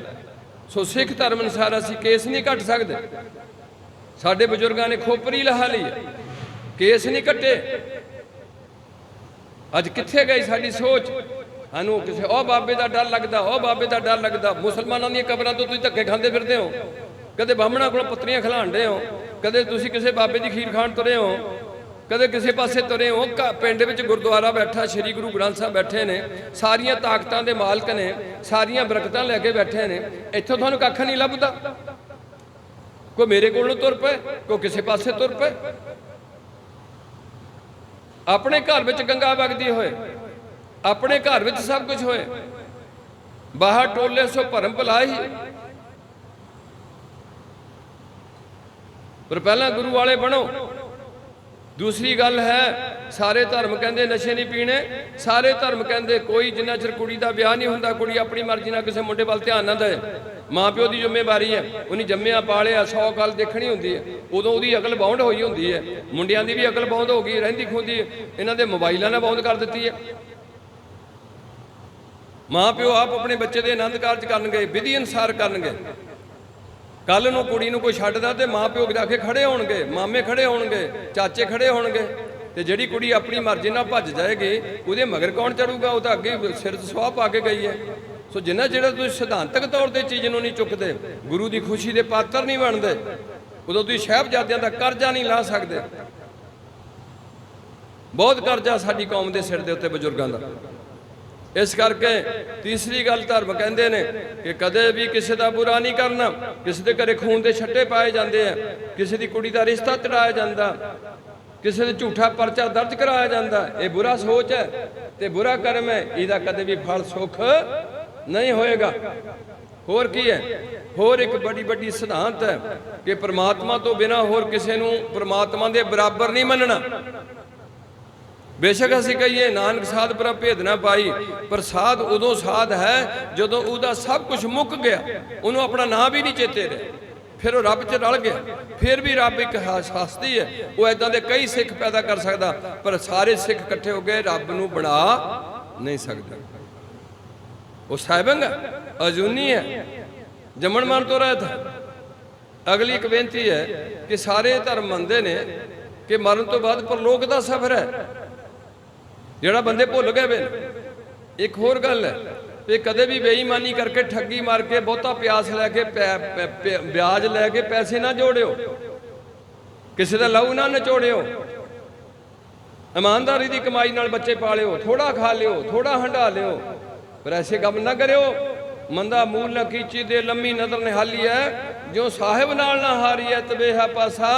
[SPEAKER 1] ਸੋ ਸਿੱਖ ਧਰਮ ਅਨੁਸਾਰ ਅਸੀਂ ਕੇਸ ਨਹੀਂ ਕੱਟ ਸਕਦੇ। ਸਾਡੇ ਬਜ਼ੁਰਗਾਂ ਨੇ ਖੋਪਰੀ ਲਹਾ ਲਈ ਕੇਸ ਨਹੀਂ ਕੱਟੇ। ਅੱਜ ਕਿੱਥੇ ਗਈ ਸਾਡੀ ਸੋਚ? ਸਾਨੂੰ ਕਿਸੇ, ਉਹ ਬਾਬੇ ਦਾ ਡਰ ਲੱਗਦਾ, ਉਹ ਬਾਬੇ ਦਾ ਡਰ ਲੱਗਦਾ। ਮੁਸਲਮਾਨਾਂ ਦੀਆਂ ਕਬਰਾਂ ਤੋਂ ਤੁਸੀਂ ਧੱਕੇ ਖਾਂਦੇ ਫਿਰਦੇ ਹੋ। ਕਦੇ ਬਾਹਮਣਾ ਕੋਲ ਪੱਤਰੀਆਂ ਰਹੇ ਹੋ। ਕਦੇ ਤੁਸੀਂ ਕਿਸੇ ਬਾਬੇ ਦੀ ਖੀਰ ਖਾਣ ਤੁਰੇ ਹੋ। ਕਦੇ ਕਿਸੇ ਪਾਸੇ ਤੁਰੇ ਹੋ ਪਿੰਡ ਵਿੱਚ ਗੁਰਦੁਆਰਾ ਬੈਠਾ, ਸ੍ਰੀ ਗੁਰੂ ਗ੍ਰੰਥ ਸਾਹਿਬ ਬੈਠੇ ਨੇ, ਸਾਰੀਆਂ ਤਾਕਤਾਂ ਦੇ ਮਾਲਕ ਨੇ, ਸਾਰੀਆਂ ਬਰਕਤਾਂ ਲੈ ਕੇ ਬੈਠੇ ਨੇ, ਇੱਥੋਂ ਤੁਹਾਨੂੰ ਕੱਖ ਨਹੀਂ ਲੱਭਦਾ। ਕੋਈ ਮੇਰੇ ਕੋਲ ਨੂੰ ਤੁਰ ਪਏ, ਕੋਈ ਕਿਸੇ ਪਾਸੇ ਤੁਰ ਪਏ। ਆਪਣੇ ਘਰ ਵਿੱਚ ਗੰਗਾ ਵਗਦੀ ਹੋਏ, ਆਪਣੇ ਘਰ ਵਿੱਚ ਸਭ ਕੁਝ ਹੋਏ, ਬਾਹਰ ਟੋਲੇ ਸੋ ਭਰਮ ਭਲਾਈ। ਪਰ ਪਹਿਲਾਂ ਗੁਰੂ ਵਾਲੇ ਬਣੋ। ਦੂਸਰੀ ਗੱਲ ਹੈ, ਸਾਰੇ ਧਰਮ ਕਹਿੰਦੇ ਨਸ਼ੇ ਨਹੀਂ ਪੀਣੇ, ਸਾਰੇ ਧਰਮ ਕਹਿੰਦੇ ਕੋਈ ਜਿੰਨਾ ਚਿਰ ਕੁੜੀ ਦਾ ਵਿਆਹ ਨਹੀਂ ਹੁੰਦਾ, ਕੁੜੀ ਆਪਣੀ ਮਰਜ਼ੀ ਨਾਲ ਕਿਸੇ ਮੁੰਡੇ ਵੱਲ ਧਿਆਨ ਨਾ ਦੇ ਮਾਂ ਪਿਓ ਦੀ ਜ਼ਿੰਮੇਵਾਰੀ ਹੈ, ਉਹਨੇ ਜੰਮਿਆ ਪਾਲਿਆ, ਸੌ ਗੱਲ ਦੇਖਣੀ ਹੁੰਦੀ ਹੈ, ਉਦੋਂ ਉਹਦੀ ਅਕਲ ਬਾਉਂਡ ਹੋਈ ਹੁੰਦੀ ਹੈ, ਮੁੰਡਿਆਂ ਦੀ ਵੀ ਅਕਲ ਬਾਉਂਡ ਹੋ ਗਈ, ਰਹਿੰਦੀ ਖੁੰਦੀ ਇਹਨਾਂ ਦੇ ਮੋਬਾਈਲਾਂ ਨਾਲ ਬਾਉਂਡ ਕਰ ਦਿੱਤੀ ਹੈ। ਮਾਂ ਪਿਓ ਆਪ ਆਪਣੇ ਬੱਚੇ ਦੇ ਆਨੰਦ ਕਾਰਜ ਕਰਨਗੇ, ਵਿਧੀ ਅਨਸਾਰ ਕਰਨਗੇ ਕੱਲ ਨੂੰ ਕੁੜੀ ਨੂੰ ਕੋਈ ਛੱਡਦਾ ਤੇ ਮਾਂ ਪਿਓ ਜਾ ਕੇ ਖੜੇ ਹੋਣਗੇ, ਮਾਮੇ ਖੜੇ ਹੋਣਗੇ, ਚਾਚੇ ਖੜੇ ਹੋਣਗੇ, ਤੇ ਜਿਹੜੀ ਕੁੜੀ ਆਪਣੀ ਮਰਜ਼ੀ ਨਾਲ ਭੱਜ ਜਾਏਗੀ, ਉਹਦੇ ਮਗਰ ਕੌਣ ਚੜੂਗਾ? ਉਹ ਤਾਂ ਅੱਗੇ ਸਿਰ ਤੇ ਸਵਾਹ ਪਾ ਕੇ ਗਈ ਹੈ। ਸੋ ਜਿੰਨਾ ਜਿਹੜਾ ਤੁਸੀਂ ਸਿਧਾਂਤਕ ਤੌਰ ਤੇ ਚੀਜ਼ ਨੂੰ ਨਹੀਂ ਚੁੱਕਦੇ, ਗੁਰੂ ਦੀ ਖੁਸ਼ੀ ਦੇ ਪਾਤਰ ਨਹੀਂ ਬਣਦੇ, ਉਦੋਂ ਤੁਸੀਂ ਸਾਹਿਬਜ਼ਾਦਿਆਂ ਦਾ ਕਰਜ਼ਾ ਨਹੀਂ ਲਾ ਸਕਦੇ। ਬਹੁਤ ਕਰਜ਼ਾ ਸਾਡੀ ਕੌਮ ਦੇ ਸਿਰ ਦੇ ਉੱਤੇ ਬਜ਼ੁਰਗਾਂ ਦਾ। ਇਸ ਕਰਕੇ ਤੀਸਰੀ ਗੱਲ ਧਰਮ ਕਹਿੰਦੇ ਨੇ ਕਿ ਕਦੇ ਵੀ ਕਿਸੇ ਦਾ ਬੁਰਾ ਨਹੀਂ ਕਰਨਾ। ਕਿਸੇ ਦੇ ਘਰੇ ਖੂਨ ਦੇ ਛੱਟੇ ਪਾਏ ਜਾਂਦੇ ਆ। ਕਿਸੇ ਦੀ ਕੁੜੀ ਦਾ ਰਿਸ਼ਤਾ ਤੜਾਇਆ ਜਾਂਦਾ। ਕਿਸੇ ਦੇ ਝੂਠਾ ਪਰਚਾ ਦਰਜ ਕਰਾਇਆ ਜਾਂਦਾ। ਇਹ ਬੁਰਾ ਸੋਚ ਹੈ ਤੇ ਬੁਰਾ ਕਰਮ ਹੈ। ਇਹਦਾ ਕਦੇ ਵੀ ਫਲ ਸੁਖ ਨਹੀਂ ਹੋਏਗਾ। ਹੋਰ ਕੀ ਹੈ? ਹੋਰ ਇੱਕ ਬੜੀ ਵੱਡੀ ਸਿਧਾਂਤ ਹੈ ਕਿ ਪ੍ਰਮਾਤਮਾ ਤੋਂ ਬਿਨਾ ਹੋਰ ਕਿਸੇ ਨੂੰ ਪ੍ਰਮਾਤਮਾ ਦੇ ਬਰਾਬਰ ਨਹੀਂ ਮੰਨਣਾ। ਬੇਸ਼ੱਕ ਅਸੀਂ ਕਹੀਏ, ਨਾਨਕ ਸਾਧ ਪਰ ਭੇਦ ਨਾ ਪਾਈ, ਪਰ ਸਾਧ ਉਦੋਂ ਸਾਧ ਹੈ ਜਦੋਂ ਉਹਦਾ ਸਭ ਕੁਝ ਮੁੱਕ ਗਿਆ। ਉਹਨੂੰ ਆਪਣਾ ਨਾਂ ਵੀ ਨਹੀਂ ਚੇਤੇ ਰਿਹਾ। ਫਿਰ ਉਹ ਰੱਬ 'ਚ ਰਲ ਗਿਆ। ਫਿਰ ਵੀ ਰੱਬ ਇੱਕ ਹਸਤੀ ਹੈ। ਉਹ ਐਦਾਂ ਦੇ ਕਈ ਸਿੱਖ ਪੈਦਾ ਕਰ ਸਕਦਾ, ਪਰ ਸਾਰੇ ਸਿੱਖ ਇਕੱਠੇ ਹੋ ਗਏ, ਰੱਬ ਨੂੰ ਬਣਾ ਨਹੀਂ ਸਕਦਾ। ਉਹ ਸਾਹਿਬੰਗ ਅਜੂਨੀ ਹੈ, ਜੰਮਣ ਮਨ ਤੋਂ ਰਹਿਤ ਅਗਲੀ ਇੱਕ ਬੇਨਤੀ ਹੈ ਕਿ ਸਾਰੇ ਧਰਮ ਮੰਨਦੇ ਨੇ ਕਿ ਮਰਨ ਤੋਂ ਬਾਅਦ ਪਰਲੋਕ ਦਾ ਸਫ਼ਰ ਹੈ। ਜਿਹੜਾ ਬੰਦੇ ਭੁੱਲ ਗਏ ਵੇ। ਇੱਕ ਹੋਰ ਗੱਲ ਹੈ ਵੀ ਕਦੇ ਵੀ ਬੇਈਮਾਨੀ ਕਰਕੇ ਠੱਗੀ ਮਾਰ ਕੇ ਬਹੁਤਾ ਪਿਆਸ ਲੈ ਕੇ ਵਿਆਜ ਲੈ ਕੇ ਪੈਸੇ ਨਾ ਜੋੜਿਓ। ਕਿਸੇ ਦਾ ਲਹੂ ਨਾ ਨਚੋੜਿਓ। ਇਮਾਨਦਾਰੀ ਦੀ ਕਮਾਈ ਨਾਲ ਬੱਚੇ ਪਾਲਿਓ ਥੋੜਾ ਖਾ ਲਿਓ ਥੋੜਾ ਹੰਡਾ ਲਿਓ, ਪਰ ਐਸੇ ਕੰਮ ਨਾ ਕਰਿਓ। ਮੰਦਾ ਮੂਲ ਨਾ ਕੀਚੀ ਦੇ ਲੰਮੀ ਨਜ਼ਰ ਨਿਹਾਲੀ ਹੈ ਜੋ ਸਾਹਿਬ ਨਾਲ ਨਾ ਹਾਰੀ ਹੈ ਤਬੇਹਾ ਪਾਸਾ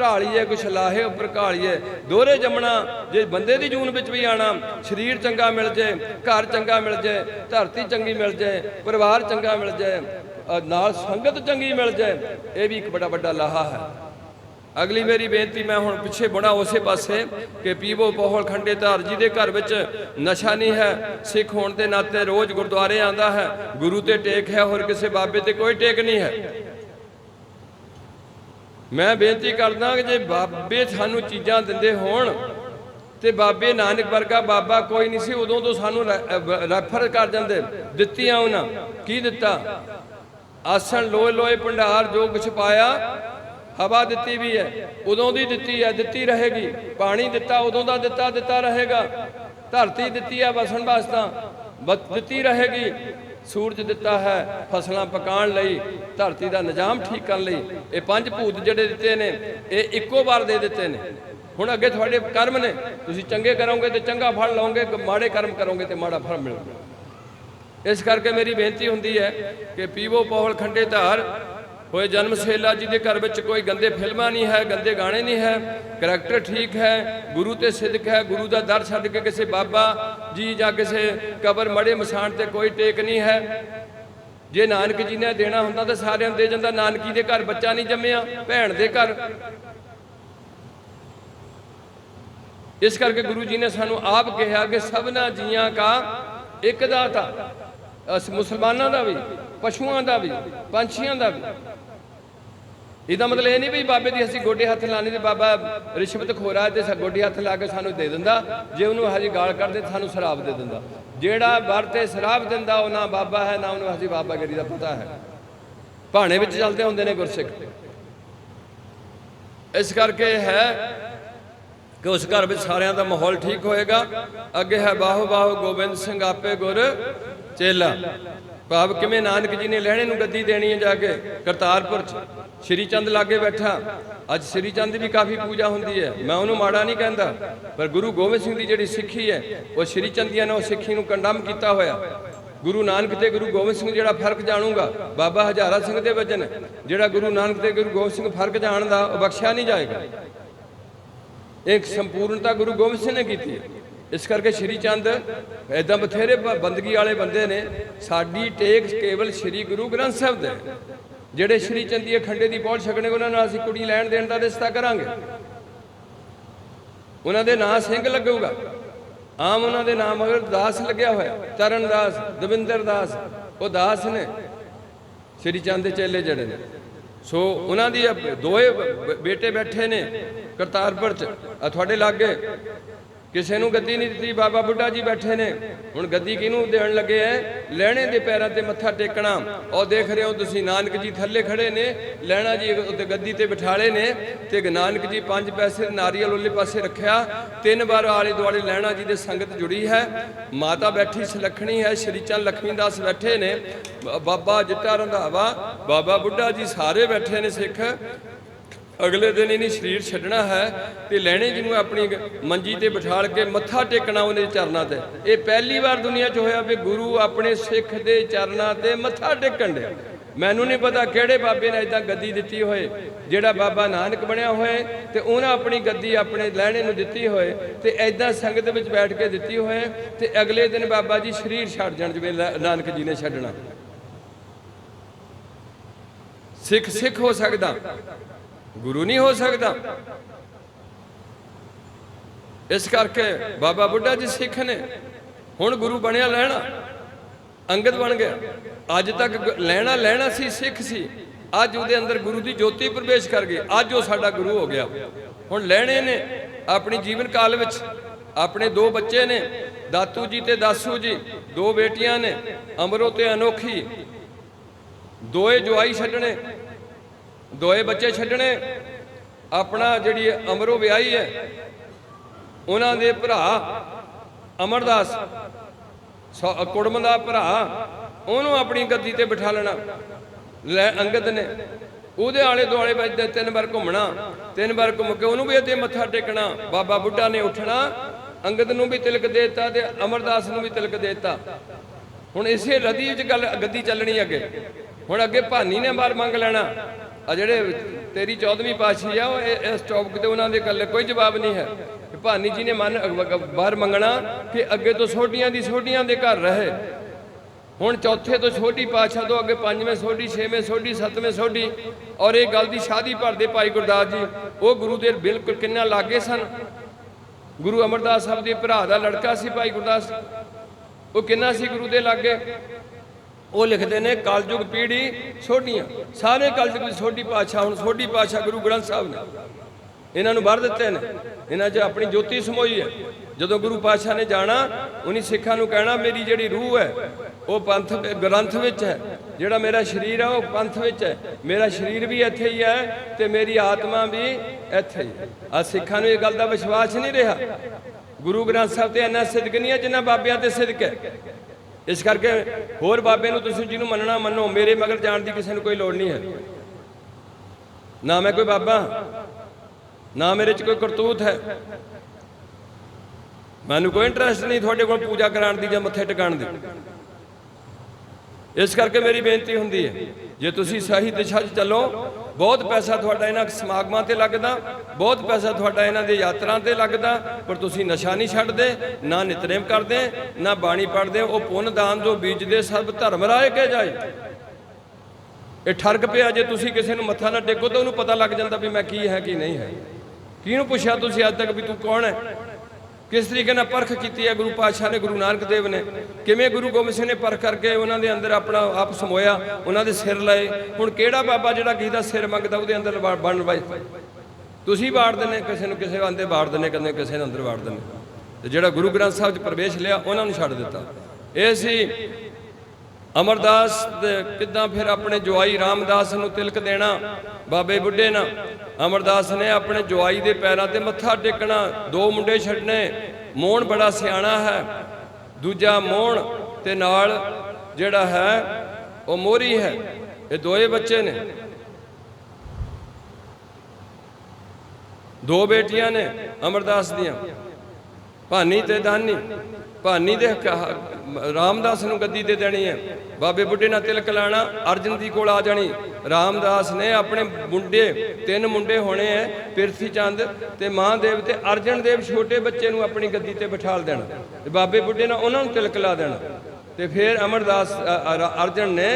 [SPEAKER 1] ਢਾਲੀਏ, ਕੁਛ ਲਾਹੇ ਉੱਪਰ ਘਾਲੀਏ। ਦੋਹਰੇ ਜੰਮਣਾ, ਜੇ ਬੰਦੇ ਦੀ ਜੂਨ ਵਿੱਚ ਵੀ ਆਣਾ, ਸਰੀਰ ਚੰਗਾ ਮਿਲ ਜੇ, ਘਰ ਚੰਗਾ ਮਿਲ ਜੇ, ਧਰਤੀ ਚੰਗੀ ਮਿਲ ਜੇ, ਪਰਿਵਾਰ ਚੰਗਾ ਮਿਲ ਜੇ ਨਾਲ ਸੰਗਤ ਚੰਗੀ ਮਿਲ ਜੇ, ਇਹ ਵੀ ਇੱਕ ਬੜਾ ਵੱਡਾ ਲਾਹਾ ਹੈ। ਅਗਲੀ ਮੇਰੀ ਬੇਨਤੀ ਮੈਂ ਹੁਣ ਪਿੱਛੇ ਬਣਾ ਉਸੇ ਪਾਸੇ ਕਿ ਪੀਵੋ ਪੋਹਲ ਖੰਡੇ ਧਾਰ ਜੀ ਦੇ ਘਰ ਵਿੱਚ ਨਸ਼ਾ ਨਹੀਂ ਹੈ, ਸਿੱਖ ਹੋਣ ਦੇ ਨਾਤੇ ਰੋਜ਼ ਗੁਰਦੁਆਰੇ ਆਂਦਾ ਹੈ, ਗੁਰੂ ਤੇ ਟੇਕ ਹੈ, ਹੋਰ ਕਿਸੇ ਬਾਬੇ ਤੇ ਕੋਈ ਟੇਕ ਨਹੀਂ ਹੈ। ਮੈਂ ਬੇਨਤੀ ਕਰਦਾ ਕਿ ਜੇ ਬਾਬੇ ਸਾਨੂੰ ਚੀਜ਼ਾਂ ਦਿੰਦੇ ਹੋਣ ਤੇ ਬਾਬੇ ਨਾਨਕ ਵਰਗਾ ਬਾਬਾ ਕੋਈ ਨਹੀਂ ਸੀ, ਉਦੋਂ ਤੋਂ ਸਾਨੂੰ ਰੈਫਰ ਕਰ ਜਾਂਦੇ, ਦਿੱਤੀਆਂ ਉਹਨਾਂ। ਕੀ ਦਿੱਤਾ? ਆਸਣ ਲੋਏ ਲੋਏ ਭੰਡਾਰ, ਜੋ ਕੁਛ ਪਾਇਆ, ਹਵਾ ਦਿੱਤੀ ਵੀ ਹੈ। ਉਦੋਂ ਦੀ ਦਿੱਤੀ ਹੈ, ਦਿੱਤੀ ਰਹੇਗੀ। ਪਾਣੀ ਦਿੱਤਾ, ਉਦੋਂ ਦਾ ਦਿੱਤਾ ਦਿੱਤਾ ਰਹੇਗਾ। ਧਰਤੀ ਦਿੱਤੀ ਹੈ, ਵਸਣ ਵਾਸਤਾ। ਦਿੱਤੀ ਰਹੇਗੀ। ਸੂਰਜ ਦਿੱਤਾ ਹੈ ਫਸਲਾਂ ਪਕਾਉਣ ਲਈ, ਧਰਤੀ ਦਾ ਨਿਜ਼ਾਮ ਠੀਕ ਕਰਨ ਲਈ। ਇਹ ਪੰਜ ਭੂਤ ਜਿਹੜੇ ਦਿੱਤੇ ਨੇ, ਇਹ ਇੱਕੋ ਵਾਰ ਦੇ ਦਿੱਤੇ ਨੇ। ਹੁਣ ਅੱਗੇ ਤੁਹਾਡੇ ਕਰਮ ਨੇ। ਤੁਸੀਂ ਚੰਗੇ ਕਰੋਗੇ ਤੇ ਚੰਗਾ ਫਲ ਲਓਗੇ ਮਾੜੇ ਕਰਮ ਕਰੋਗੇ ਤੇ ਮਾੜਾ ਫਲ ਮਿਲੂਗਾ। ਇਸ ਕਰਕੇ ਮੇਰੀ ਬੇਨਤੀ ਹੁੰਦੀ ਹੈ ਕਿ ਪੀਵੋ ਪੌਲ ਖੰਡੇ ਧਾਰ। ਹੋਏ ਜਨਮ ਸੇਲਾ ਜੀ ਦੇ ਘਰ ਵਿੱਚ ਕੋਈ ਗੰਦੇ ਫਿਲਮਾਂ ਨਹੀਂ ਹੈ, ਗੰਦੇ ਗਾਣੇ ਨਹੀਂ ਹੈ। ਕਰੈਕਟਰ ਠੀਕ ਹੈ, ਗੁਰੂ ਤੇ ਸਿੱਧਕ ਹੈ, ਗੁਰੂ ਦਾ ਦਰ ਛੱਡ ਕੇ ਕਿਸੇ ਬਾਬਾ ਜੀ, ਜਾਂ ਕਿਸੇ ਕਬਰ ਮੜੇ ਮਸਾਨ ਤੇ ਕੋਈ ਟੇਕ ਨਹੀਂ ਹੈ। ਜੇ ਨਾਨਕ ਜੀ ਨੇ ਦੇਣਾ ਹੁੰਦਾ ਤਾਂ ਸਾਰਿਆਂ ਨੂੰ ਦੇ ਜਾਂਦਾ। ਨਾਨਕੀ ਦੇ ਘਰ ਬੱਚਾ ਨਹੀਂ ਜੰਮਿਆ, ਭੈਣ ਦੇ ਘਰ। ਇਸ ਕਰਕੇ ਗੁਰੂ ਜੀ ਨੇ ਸਾਨੂੰ ਆਪ ਕਿਹਾ ਕਿ ਸਭਨਾ ਜੀਆਂ ਕਾ ਇੱਕ ਦਾਤਾ। ਅਸ ਮੁਸਲਮਾਨਾਂ ਦਾ ਵੀ, ਪਸ਼ੂਆਂ ਦਾ ਵੀ, ਪੰਛੀਆਂ ਦਾ ਵੀ। ਇਹਦਾ ਮਤਲਬ ਇਹ ਨਹੀਂ ਵੀ ਬਾਬੇ ਦੀ ਅਸੀਂ ਗੋਡੇ ਹੱਥ ਲਾਣੇ ਤੇ ਬਾਬਾ ਰਿਸ਼ਵਤ ਖੋਰਾ ਤੇ ਗੋਡੇ ਹੱਥ ਲਾ ਕੇ ਸਾਨੂੰ ਦੇ ਦਿੰਦਾ। ਜੇ ਉਹਨੂੰ ਹਜੇ ਗਾਲ ਕਰਦੇ ਸਾਨੂੰ ਸ਼ਰਾਬ ਦੇ ਦਿੰਦਾ। ਜਿਹੜਾ ਵਰ ਤੇ ਸ਼ਰਾਬ ਦਿੰਦਾ, ਉਹ ਨਾ ਬਾਬਾ ਹੈ, ਨਾ ਉਹਨੂੰ ਹਜੇ ਬਾਬਾਗਿਰੀ ਦਾ ਪਤਾ ਹੈ। ਭਾਣੇ ਵਿੱਚ ਚੱਲਦੇ ਹੁੰਦੇ ਨੇ ਗੁਰਸਿੱਖ। ਇਸ ਕਰਕੇ ਹੈ ਕਿ ਉਸ ਘਰ ਵਿੱਚ ਸਾਰਿਆਂ ਦਾ ਮਾਹੌਲ ਠੀਕ ਹੋਏਗਾ। ਅੱਗੇ ਹੈ ਬਾਹੋ ਬਾਹੋ ਗੋਬਿੰਦ ਸਿੰਘ ਆਪੇ ਗੁਰ ਚੇਲਾ। ਭਾਵ ਕਿਵੇਂ ਨਾਨਕ ਜੀ ਨੇ ਲਹਿਣੇ ਨੂੰ ਗੱਦੀ ਦੇਣੀ ਹੈ ਜਾ ਕੇ ਕਰਤਾਰਪੁਰ ਚ? ਸ਼੍ਰੀ ਚੰਦ ਲਾਗੇ ਬੈਠਾ। ਅੱਜ ਸ਼੍ਰੀ ਚੰਦ ਦੀ ਵੀ ਕਾਫੀ ਪੂਜਾ ਹੁੰਦੀ ਹੈ। ਮੈਂ ਉਹਨੂੰ ਮਾੜਾ ਨਹੀਂ ਕਹਿੰਦਾ, ਪਰ ਗੁਰੂ ਗੋਬਿੰਦ ਸਿੰਘ ਦੀ ਜਿਹੜੀ ਸਿੱਖੀ ਹੈ, ਉਹ ਸ਼੍ਰੀ ਚੰਦੀਆਂ ਨੇ ਉਹ ਸਿੱਖੀ ਨੂੰ ਕੰਡਮ ਕੀਤਾ ਹੋਇਆ। ਗੁਰੂ ਨਾਨਕ ਤੇ ਗੁਰੂ ਗੋਬਿੰਦ ਸਿੰਘ ਜਿਹੜਾ ਫ਼ਰਕ ਜਾਣੂਗਾ, ਬਾਬਾ ਹਜ਼ਾਰਾ ਸਿੰਘ ਦੇ ਵਜਨ ਜਿਹੜਾ ਗੁਰੂ ਨਾਨਕ ਤੇ ਗੁਰੂ ਗੋਬਿੰਦ ਸਿੰਘ ਫ਼ਰਕ ਜਾਣਦਾ ਉਹ ਬਖਸ਼ਿਆ ਨਹੀਂ ਜਾਏਗਾ। ਇੱਕ ਸੰਪੂਰਨਤਾ ਗੁਰੂ ਗੋਬਿੰਦ ਸਿੰਘ ਨੇ ਕੀਤੀ ਹੈ। ਇਸ ਕਰਕੇ ਸ਼੍ਰੀ ਚੰਦ ਐਦਾਂ ਬਥੇਰੇ ਬੰਦਗੀ ਵਾਲੇ ਬੰਦੇ ਨੇ, ਸਾਡੀ ਟੇਕ ਕੇਵਲ ਸ਼੍ਰੀ ਗੁਰੂ ਗ੍ਰੰਥ ਸਾਹਿਬ ਦੇ। ਜਿਹੜੇ ਸ਼੍ਰੀ ਚੰਦੀ ਅਖੰਡੇ ਦੀ ਪਹੁੰਚ ਛਕਣੇ ਉਹਨਾਂ ਨਾਲ ਅਸੀਂ ਕੁੜੀ ਲੈਣ ਦੇਣ ਦਾ ਰਿਸ਼ਤਾ ਕਰਾਂਗੇ। ਉਹਨਾਂ ਦੇ ਨਾਂ ਸਿੰਘ ਲੱਗੂਗਾ। ਆਮ ਉਹਨਾਂ ਦੇ ਨਾਮ ਅਗਰ ਦਾਸ ਲੱਗਿਆ ਹੋਇਆ। ਚਰਨ ਦਾਸ, ਦਵਿੰਦਰ ਦਾਸ, ਉਹ ਦਾਸ ਨੇ। ਸ਼੍ਰੀ ਚੰਦ ਦੇ ਚੇਲੇ ਜਿਹੜੇ ਨੇ। ਸੋ ਉਹਨਾਂ ਦੀ ਇਹ ਦੋਏ ਬੇਟੇ ਬੈਠੇ ਨੇ ਕਰਤਾਰਪੁਰ ਚ। ਆ ਤੁਹਾਡੇ ਲਾਗੇ। ਕਿਸੇ ਨੂੰ ਗੱਦੀ ਨਹੀਂ ਦਿੱਤੀ, ਬਾਬਾ ਬੁੱਢਾ ਜੀ ਬੈਠੇ ਨੇ। ਹੁਣ ਗੱਦੀ ਕਿਹਨੂੰ ਦੇਣ ਲੱਗੇ ਐ? ਲੈਣੇ ਦੇ ਪੈਰਾਂ ਤੇ ਮੱਥਾ ਟੇਕਣਾ। ਉਹ ਦੇਖ ਰਹੇ ਹੋ ਤੁਸੀਂ, ਨਾਨਕ ਜੀ ਥੱਲੇ ਖੜੇ ਨੇ। ਲੈਣਾ ਜੀ ਉੱਤੇ ਗੱਦੀ ਤੇ ਬਿਠਾਲੇ ਨੇ ਤੇ ਨਾਨਕ ਜੀ ਪੰਜ ਪੈਸੇ ਨਾਰੀਅਲ ਉਹਲੇ ਪਾਸੇ ਰੱਖਿਆ। ਤਿੰਨ ਵਾਰ ਆਲੇ ਦੁਆਲੇ ਲੈਣਾ ਜੀ ਦੇ ਸੰਗਤ ਜੁੜੀ ਹੈ। ਮਾਤਾ ਬੈਠੀ ਸੁਲੱਖਣੀ ਹੈ, ਸ਼੍ਰੀ ਚੰਦ ਲక్ష్ਮੀ ਦਾਸ ਬੈਠੇ ਨੇ। ਬ- ਬਾਬਾ ਜਿੱਟਾ ਰੰਧਾਵਾ, ਬਾਬਾ ਬੁੱਢਾ ਜੀ ਸਾਰੇ ਬੈਠੇ ਨੇ ਸਿੱਖ। ਅਗਲੇ ਦਿਨ ਇਹਨੇ ਸਰੀਰ ਛੱਡਣਾ ਹੈ ਤੇ ਲੈਣੇ ਜੀ ਨੂੰ ਆਪਣੀ ਮੰਜੀ ਤੇ ਬਿਠਾਲ ਕੇ ਮੱਥਾ ਟੇਕਣਾ ਉਹਨੇ ਚਰਨਾਂ ਤੇ। ਇਹ ਪਹਿਲੀ ਵਾਰ ਦੁਨੀਆ 'ਚ ਹੋਇਆ ਵੀ ਗੁਰੂ ਆਪਣੇ ਸਿੱਖ ਦੇ ਚਰਨਾਂ ਤੇ ਮੱਥਾ ਟੇਕਣ ਦੇ ਮੈਨੂੰ ਨਹੀਂ ਪਤਾ ਕਿਹੜੇ ਬਾਬੇ ਨੇ ਇਦਾਂ ਗੱਦੀ ਦਿੱਤੀ ਹੋਏ, ਜਿਹੜਾ ਬਾਬਾ ਨਾਨਕ ਬਣਿਆ ਹੋਏ ਤੇ ਉਹਨਾਂ ਆਪਣੀ ਗੱਦੀ ਆਪਣੇ ਲੈਣੇ ਨੂੰ ਦਿੱਤੀ ਹੋਏ ਤੇ ਐਦਾਂ ਸੰਗਤ ਵਿੱਚ ਬੈਠ ਕੇ ਦਿੱਤੀ ਹੋਏ ਤੇ ਅਗਲੇ ਦਿਨ ਬਾਬਾ ਜੀ ਸਰੀਰ ਛੱਡ ਜਾਣ ਜਿਵੇਂ ਨਾਨਕ ਜੀ ਨੇ ਛੱਡਣਾ। ਸਿੱਖ ਸਿੱਖ ਹੋ ਸਕਦਾ। ਗੁਰੂ ਨਹੀਂ ਹੋ ਸਕਦਾ। ਇਸ ਕਰਕੇ ਬਾਬਾ ਬੁੱਢਾ ਜੀ ਸਿੱਖ ਨੇ ਹੁਣ ਗੁਰੂ ਬਣਿਆ ਲੈਣਾ, ਅੰਗਦ ਬਣ ਗਿਆ। ਅੱਜ ਤੱਕ ਲੈਣਾ ਲੈਣਾ ਸੀ, ਸਿੱਖ ਸੀ। ਅੱਜ ਉਹਦੇ ਅੰਦਰ ਗੁਰੂ ਦੀ ਜੋਤੀ ਪ੍ਰਵੇਸ਼ ਕਰ ਗਈ। ਅੱਜ ਉਹ ਸਾਡਾ ਗੁਰੂ ਹੋ ਗਿਆ। ਹੁਣ ਲੈਣੇ ਨੇ ਆਪਣੀ ਜੀਵਨ ਕਾਲ ਵਿੱਚ। ਆਪਣੇ ਦੋ ਬੱਚੇ ਨੇ, ਦਾਤੂ ਜੀ ਤੇ ਦਾਸੂ ਜੀ। ਦੋ ਬੇਟੀਆਂ ਨੇ, ਅਮਰੋ ਤੇ ਅਨੋਖੀ। ਦੋਏ ਜਵਾਈ ਛੱਡਣੇ। ਦੋਏ ਬੱਚੇ ਛੱਡਣੇ। ਆਪਣਾ ਜਿਹੜੀ ਅਮਰੋ ਵਿਆਹੀ ਹੈ, ਉਹਨਾਂ ਦੇ ਭਰਾ ਅਮਰਦਾਸ ਕੁੜਮ ਦਾ ਭਰਾ, ਉਹਨੂੰ ਆਪਣੀ ਗੱਦੀ ਤੇ ਬਿਠਾ ਲੈਣਾ। ਲੈ ਅੰਗਦ ਨੇ। ਉਹਦੇ ਆਲੇ ਦੁਆਲੇ ਵੱਜਦੇ ਤਿੰਨ ਵਾਰ ਘੁੰਮਣਾ, ਤਿੰਨ ਵਾਰ ਘੁੰਮ ਕੇ ਉਹਨੂੰ ਵੀ ਇੱਥੇ ਮੱਥਾ ਟੇਕਣਾ। ਬਾਬਾ ਬੁੱਢਾ ਨੇ ਉੱਠਣਾ, ਅੰਗਦ ਨੂੰ ਵੀ ਤਿਲਕ ਦੇ ਦਿੱਤਾ ਤੇ ਅਮਰਦਾਸ ਨੂੰ ਵੀ ਤਿਲਕ ਦੇ ਦਿੱਤਾ। ਹੁਣ ਇਸੇ ਲਦੀ ਵਿੱਚ ਗੱਲ ਗੱਦੀ ਚੱਲਣੀ ਅੱਗੇ। ਹੁਣ ਅੱਗੇ ਭਾਨੀ ਨੇ ਬਾਰ ਮੰਗ ਲੈਣਾ। ਆ ਜਿਹੜੇ ਤੇਰੀ 14ਵੀਂ ਪਾਤਸ਼ਾਹੀ ਆ, ਉਹ ਇਹ- ਇਸ ਟੌਪਿਕ ਤੇ ਉਹਨਾਂ ਦੇ ਕੱਲੇ ਕੋਈ ਜਵਾਬ ਨਹੀਂ ਹੈ। ਭਾਨੀ ਜੀ ਨੇ ਮਨ ਬਾਹਰ ਮੰਗਣਾ ਕਿ ਅੱਗੇ ਤੋਂ ਛੋਟੀਆਂ ਦੀ ਛੋਟੀਆਂ ਦੇ ਘਰ ਰਹੇ। ਹੁਣ ਚੌਥੇ ਤੋਂ ਛੋਟੀ ਪਾਤਸ਼ਾਹ ਤੋਂ ਅੱਗੇ ਪੰਜਵੇਂ ਸੋਢੀ ਛੇਵੇਂ ਸੋਢੀ ਸੱਤਵੇਂ ਸੋਢੀ ਔਰ ਇਹ ਗੱਲ ਦੀ ਸ਼ਾਦੀ ਭਰਦੇ ਭਾਈ ਗੁਰਦਾਸ ਜੀ, ਉਹ ਗੁਰੂ ਦੇ ਬਿਲਕੁਲ ਕਿੰਨਾ ਲਾਗੇ ਸਨ। ਗੁਰੂ ਅਮਰਦਾਸ ਸਾਹਿਬ ਦੇ ਭਰਾ ਦਾ ਲੜਕਾ ਸੀ ਭਾਈ ਗੁਰਦਾਸ। ਉਹ ਕਿੰਨਾ ਸੀ ਗੁਰੂ ਦੇ ਲਾਗੇ? ਉਹ ਲਿਖਦੇ ਨੇ ਕਲਯੁਗ ਪੀੜੀ ਛੋਟੀਆਂ। ਸਾਰੇ ਕਲਯੁਗ ਵਿੱਚ ਛੋਟੀ ਪਾਤਸ਼ਾਹ ਹੁਣ ਛੋਟੀ ਪਾਤਸ਼ਾਹ ਗੁਰੂ ਗ੍ਰੰਥ ਸਾਹਿਬ ਨੇ। ਇਹਨਾਂ ਨੂੰ ਵਰ ਦਿੱਤੇ ਨੇ। ਇਹਨਾਂ 'ਚ ਆਪਣੀ ਜੋਤੀ ਸਮੋਈ ਹੈ। ਜਦੋਂ ਗੁਰੂ ਪਾਤਸ਼ਾਹ ਨੇ ਜਾਣਾ ਉਹਨੀ ਸਿੱਖਾਂ ਨੂੰ ਕਹਿਣਾ, ਮੇਰੀ ਜਿਹੜੀ ਰੂਹ ਹੈ, ਉਹ ਪੰਥ ਗ੍ਰੰਥ ਵਿੱਚ ਹੈ। ਜਿਹੜਾ ਮੇਰਾ ਸਰੀਰ ਹੈ, ਉਹ ਪੰਥ ਵਿੱਚ ਹੈ। ਮੇਰਾ ਸਰੀਰ ਵੀ ਇੱਥੇ ਹੀ ਹੈ ਤੇ ਮੇਰੀ ਆਤਮਾ ਵੀ ਇੱਥੇ ਹੀ ਆ ਸਿੱਖਾਂ ਨੂੰ ਇਹ ਗੱਲ ਦਾ ਵਿਸ਼ਵਾਸ ਨਹੀਂ ਰਿਹਾ। ਗੁਰੂ ਗ੍ਰੰਥ ਸਾਹਿਬ ਤੇ ਇੰਨਾ ਸਿਦਕ ਨਹੀਂ ਹੈ ਜਿੰਨਾ ਬਾਬਿਆਂ ਤੇ ਸਿਦਕ ਹੈ। ਇਸ ਕਰਕੇ ਹੋਰ ਬਾਬੇ ਨੂੰ ਤੁਸੀਂ ਜਿਹਨੂੰ ਮੰਨਣਾ ਮੰਨੋ, ਮੇਰੇ ਮਗਰ ਜਾਣ ਦੀ ਕਿਸੇ ਨੂੰ ਕੋਈ ਲੋੜ ਨਹੀਂ ਹੈ। ਨਾ ਮੈਂ ਕੋਈ ਬਾਬਾ, ਨਾ ਮੇਰੇ 'ਚ ਕੋਈ ਕਰਤੂਤ ਹੈ। ਮੈਨੂੰ ਕੋਈ ਇੰਟਰਸਟ ਨਹੀਂ ਤੁਹਾਡੇ ਕੋਲ ਪੂਜਾ ਕਰਾਉਣ ਦੀ ਜਾਂ ਮੱਥੇ ਟਿਕਾਣ ਦੀ। ਇਸ ਕਰਕੇ ਮੇਰੀ ਬੇਨਤੀ ਹੁੰਦੀ ਹੈ, ਜੇ ਤੁਸੀਂ ਸਹੀ ਦਿਸ਼ਾ 'ਚ ਚੱਲੋ, ਬਹੁਤ ਪੈਸਾ ਤੁਹਾਡਾ ਇਹਨਾਂ ਸਮਾਗਮਾਂ ਤੇ ਲੱਗਦਾ, ਬਹੁਤ ਪੈਸਾ ਤੁਹਾਡਾ ਇਹਨਾਂ ਦੇ ਯਾਤਰਾ ਤੇ ਲੱਗਦਾ, ਪਰ ਤੁਸੀਂ ਨਸ਼ਾ ਨਹੀਂ ਛੱਡਦੇ, ਨਾ ਨਿਤਨੇਮ ਕਰਦੇ, ਨਾ ਬਾਣੀ ਪੜ੍ਹਦੇ, ਉਹ ਪੁੰਨ ਦਾਨ ਜੋ ਬੀਜਦੇ ਸਭ ਧਰਮ ਰਾਏ ਕੇ ਜਾਏ। ਇਹ ਠਰਕ ਪਿਆ, ਜੇ ਤੁਸੀਂ ਕਿਸੇ ਨੂੰ ਮੱਥਾ ਨਾ ਟੇਕੋ ਤਾਂ ਉਹਨੂੰ ਪਤਾ ਲੱਗ ਜਾਂਦਾ ਵੀ ਮੈਂ ਕੀ ਹੈ, ਕੀ ਨਹੀਂ ਹੈ। ਕਿਹਨੂੰ ਪੁੱਛਿਆ ਤੁਸੀਂ ਅੱਜ ਤੱਕ ਵੀ ਤੂੰ ਕੌਣ ਹੈ? ਕਿਸ ਤਰੀਕੇ ਨਾਲ ਪਰਖ ਕੀਤੀ ਹੈ ਗੁਰੂ ਪਾਤਸ਼ਾਹ ਨੇ, ਗੁਰੂ ਨਾਨਕ ਦੇਵ ਨੇ? ਕਿਵੇਂ ਗੁਰੂ ਗੋਬਿੰਦ ਸਿੰਘ ਨੇ ਪਰਖ ਕਰਕੇ ਉਹਨਾਂ ਦੇ ਅੰਦਰ ਆਪਣਾ ਆਪ ਸਮੋਇਆ, ਉਹਨਾਂ ਦੇ ਸਿਰ ਲਏ? ਹੁਣ ਕਿਹੜਾ ਬਾਬਾ ਜਿਹੜਾ ਕਿਸੇ ਦਾ ਸਿਰ ਮੰਗਦਾ, ਉਹਦੇ ਅੰਦਰ ਵਾ- ਬਣ ਵਾਈ ਤੁਸੀਂ ਵਾੜ ਦਿੰਦੇ ਕਿਸੇ ਨੂੰ ਕਿਸੇ ਬੰਦੇ ਵਾੜ ਦਿੰਦੇ ਕਹਿੰਦੇ ਕਿਸੇ ਨੂੰ ਅੰਦਰ ਵਾੜ ਦਿੰਦੇ ਤੇ ਜਿਹੜਾ ਗੁਰੂ ਗ੍ਰੰਥ ਸਾਹਿਬ 'ਚ ਪ੍ਰਵੇਸ਼ ਲਿਆ, ਉਹਨਾਂ ਨੂੰ ਛੱਡ ਦਿੱਤਾ। ਇਹ ਸੀ ਅਮਰਦਾਸ ਕਿਦਾਂ ਫਿਰ ਆਪਣੇ ਜਵਾਈ ਰਾਮਦਾਸ ਨੂੰ ਤਿਲਕ ਦੇਣਾ? ਬਾਬੇ ਬੁੱਢੇ ਨਾਲ ਅਮਰਦਾਸ ਨੇ ਆਪਣੇ ਜਵਾਈ ਦੇ ਪੈਰਾਂ ਤੇ ਮੱਥਾ ਟੇਕਣਾ। ਦੋ ਮੁੰਡੇ ਛੱਡਨੇ ਮੋਹਣ ਬੜਾ ਸਿਆਣਾ ਹੈ। ਦੂਜਾ ਮੋਹਣ ਤੇ ਨਾਲ ਜਿਹੜਾ ਹੈ, ਉਹ ਮੋਰੀ ਹੈ। ਇਹ ਦੋਏ ਬੱਚੇ ਨੇ। ਦੋ ਬੇਟੀਆਂ ਨੇ ਅਮਰਦਾਸ ਦੀਆਂ। ਭਾਨੀ ਤੇ ਦਾਨੀ। ਭਾਨੀ ਦੇ ਰਾਮਦਾਸ ਨੂੰ ਗੱਦੀ ਤੇ ਦੇਣੀ ਹੈ। ਬਾਬੇ ਬੁੱਢੇ ਨਾਲ ਤਿਲਕ ਲਾਣਾ, ਅਰਜਨ ਦੀ ਕੋਲ ਆ ਜਾਣੀ। ਰਾਮਦਾਸ ਨੇ ਆਪਣੇ ਮੁੰਡੇ, ਤਿੰਨ ਮੁੰਡੇ ਹੋਣੇ ਐ ਪਿਰਥੀ ਚੰਦ ਤੇ ਮਹਾਦੇਵ ਤੇ ਅਰਜਨ ਦੇਵ ਛੋਟੇ ਬੱਚੇ ਨੂੰ ਆਪਣੀ ਗੱਦੀ ਤੇ ਬਿਠਾਲ ਦੇਣਾ। ਤੇ ਬਾਬੇ ਬੁੱਢੇ ਨਾਲ ਉਹਨਾਂ ਨੂੰ ਤਿਲਕ ਲਾ ਦੇਣਾ। ਤੇ ਫਿਰ ਅਮਰਦਾਸ ਅਰਜਨ ਨੇ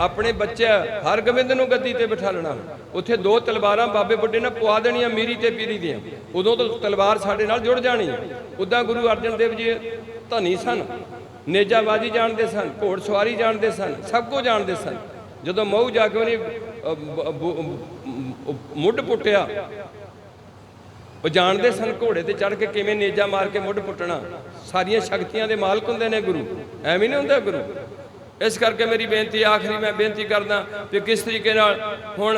[SPEAKER 1] ਆਪਣੇ ਬੱਚੇ ਹਰਗੋਬਿੰਦ ਨੂੰ ਗੱਦੀ ਤੇ ਬਿਠਾਲਣਾ ਉੱਥੇ ਦੋ ਤਲਵਾਰਾਂ ਬਾਬੇ ਬੁੱਢੇ ਨੇ ਪਵਾ ਦੇਣੀਆਂ, ਮੀਰੀ ਤੇ ਪੀਰੀ ਦੀਆਂ। ਉਦੋਂ ਤੋਂ ਤਲਵਾਰ ਸਾਡੇ ਨਾਲ ਜੁੜ ਜਾਣੀ। ਉਦਾਂ ਗੁਰੂ ਅਰਜਨ ਦੇਵ ਜੀ ਧਨੀ ਸਨ। ਨੇਜਾਬਾਜੀ ਜਾਣਦੇ ਸਨ ਘੋੜ ਸਵਾਰੀ ਜਾਣਦੇ ਸਨ, ਸਭ ਕੁਝ ਜਾਣਦੇ ਸਨ। ਜਦੋਂ ਮਊ ਜਾ ਕੇ ਉਹਨੇ ਮੁੱਢ ਪੁੱਟਿਆ, ਉਹ ਜਾਣਦੇ ਸਨ ਘੋੜੇ ਤੇ ਚੜ ਕੇ ਕਿਵੇਂ ਨੇਜਾ ਮਾਰ ਕੇ ਮੁੱਢ ਪੁੱਟਣਾ। ਸਾਰੀਆਂ ਸ਼ਕਤੀਆਂ ਦੇ ਮਾਲਕ ਹੁੰਦੇ ਨੇ ਗੁਰੂ। ਐਵੇਂ ਨਹੀਂ ਹੁੰਦਾ ਗੁਰੂ। ਇਸ ਕਰਕੇ ਮੇਰੀ ਬੇਨਤੀ, ਆਖਰੀ ਮੈਂ ਬੇਨਤੀ ਕਰਦਾ ਕਿ ਕਿਸ ਤਰੀਕੇ ਨਾਲ ਹੁਣ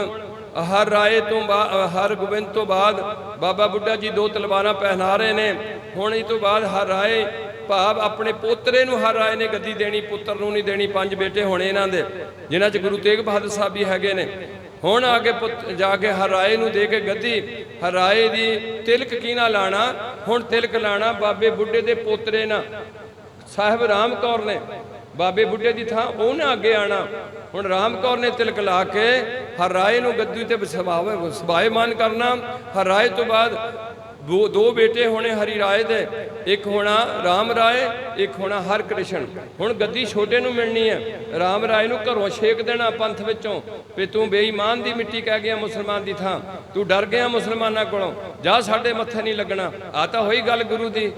[SPEAKER 1] ਹਰ ਰਾਏ ਤੋਂ ਬਾਅਦ ਹਰ ਗੋਬਿੰਦ ਤੋਂ ਬਾਅਦ ਬਾਬਾ ਬੁੱਢਾ ਜੀ ਦੋ ਤਲਵਾਰਾਂ ਪਹਿਨਾ ਰਹੇ ਨੇ। ਹੁਣ ਇਹ ਤੋਂ ਬਾਅਦ ਹਰ ਰਾਏ ਭਾਵ ਆਪਣੇ ਪੋਤਰੇ ਨੂੰ ਹਰ ਰਾਏ ਨੇ ਗੱਦੀ ਦੇਣੀ, ਪੁੱਤਰ ਨੂੰ ਨਹੀਂ ਦੇਣੀ, ਪੰਜ ਬੇਟੇ ਹੋਣੇ ਇਹਨਾਂ ਦੇ, ਜਿਨ੍ਹਾਂ 'ਚ ਗੁਰੂ ਤੇਗ ਬਹਾਦਰ ਸਾਹਿਬ ਵੀ ਹੈਗੇ ਨੇ। ਹੁਣ ਆ ਪੁੱਤ- ਜਾ ਕੇ ਹਰਾਏ ਨੂੰ ਦੇ ਕੇ ਗੱਦੀ ਹਰਾਏ ਦੀ ਤਿਲਕ ਕੀ ਲਾਣਾ? ਹੁਣ ਤਿਲਕ ਲਾਣਾ ਬਾਬੇ ਬੁੱਢੇ ਦੇ ਪੋਤਰੇ ਨਾਲ। ਸਾਹਿਬ ਰਾਮ ਕੌਰ ਨੇ, ਬਾਬੇ ਬੁੱਢੇ ਦੀ ਥਾਂ ਉਹਨਾਂ ਅੱਗੇ ਆਣਾ। ਹੁਣ ਰਾਮ ਕੌਰ ਨੇ ਤਿਲਕ ਲਾ ਕੇ ਹਰਾਏ ਨੂੰ ਗੱਦੀ ਤੇ ਸਭਾਵੇ ਸਭਾਏਮਾਨ ਕਰਨਾ। ਹਰਾਏ ਤੋਂ ਬਾਅਦ ਦੋ ਬੇਟੇ ਹੋਣੇ ਹਰੀ ਰਾਏ ਦੇ ਇੱਕ ਹੋਣਾ ਰਾਮ ਰਾਏ ਇੱਕ ਹੋਣਾ ਹਰ ਕ੍ਰਿਸ਼ਨ ਹੁਣ ਗੱਦੀ ਛੋਟੇ ਨੂੰ ਮਿਲਣੀ ਹੈ। ਰਾਮ ਰਾਏ ਨੂੰ ਘਰੋਂ ਛੇਕ ਦੇਣਾ ਪੰਥ ਵਿੱਚੋਂ। ਵੀ ਤੂੰ ਬੇਈਮਾਨ ਦੀ ਮਿੱਟੀ ਕਹਿ ਗਿਆ ਮੁਸਲਮਾਨ ਦੀ ਥਾਂ। ਤੂੰ ਡਰ ਗਿਆ ਮੁਸਲਮਾਨਾਂ ਕੋਲੋਂ। ਜਾ ਸਾਡੇ ਮੱਥੇ ਨਹੀਂ ਲੱਗਣਾ। ਆ ਤਾਂ ਹੋਈ ਗੱਲ ਗੁਰੂ ਦੀ।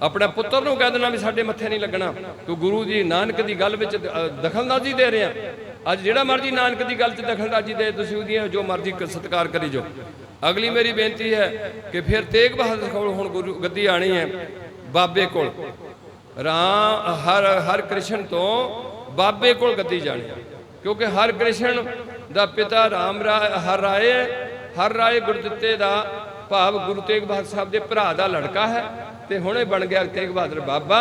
[SPEAKER 1] ਆਪਣਾ ਪੁੱਤਰ ਨੂੰ ਕਹਿ ਦੇਣਾ ਵੀ ਸਾਡੇ ਮੱਥੇ ਨਹੀਂ ਲੱਗਣਾ। ਤੂੰ ਗੁਰੂ ਜੀ ਨਾਨਕ ਦੀ ਗੱਲ ਵਿੱਚ ਅ, ਦਖਲਅੰਦਾਜ਼ੀ ਦੇ ਰਿਹਾ। ਅੱਜ ਜਿਹੜਾ ਮਰਜ਼ੀ ਨਾਨਕ ਦੀ ਗੱਲ 'ਚ ਦਖਲਅੰਦਾਜ਼ੀ ਦੇ ਤੁਸੀਂ ਉਹਦੀਆਂ ਜੋ ਮਰਜ਼ੀ ਸਤਿਕਾਰ ਕਰੀ ਜੋ ਅਗਲੀ ਮੇਰੀ ਬੇਨਤੀ ਹੈ ਕਿ ਫਿਰ ਤੇਗ ਬਹਾਦਰ ਕੋਲ ਹੁਣ ਗੁਰੂ ਗੱਦੀ ਆਣੀ ਹੈ, ਬਾਬੇ ਕੋਲ। ਰਾਮ, ਹਰ ਹਰ ਕ੍ਰਿਸ਼ਨ ਤੋਂ ਬਾਬੇ ਕੋਲ ਗੱਦੀ ਜਾਣੀ ਕਿਉਂਕਿ ਹਰ ਕ੍ਰਿਸ਼ਨ ਦਾ ਪਿਤਾ ਰਾਮ ਰਾ, ਹਰ ਰਾਏ ਹਰ ਰਾਏ ਗੁਰਦਿੱਤੇ ਦਾ ਭਾਵ ਗੁਰੂ ਤੇਗ ਬਹਾਦਰ ਸਾਹਿਬ ਦੇ ਭਰਾ ਦਾ ਲੜਕਾ ਹੈ। ਤੇ ਹੁਣੇ ਬਣ ਗਿਆ ਤੇਗ ਬਹਾਦਰ ਬਾਬਾ।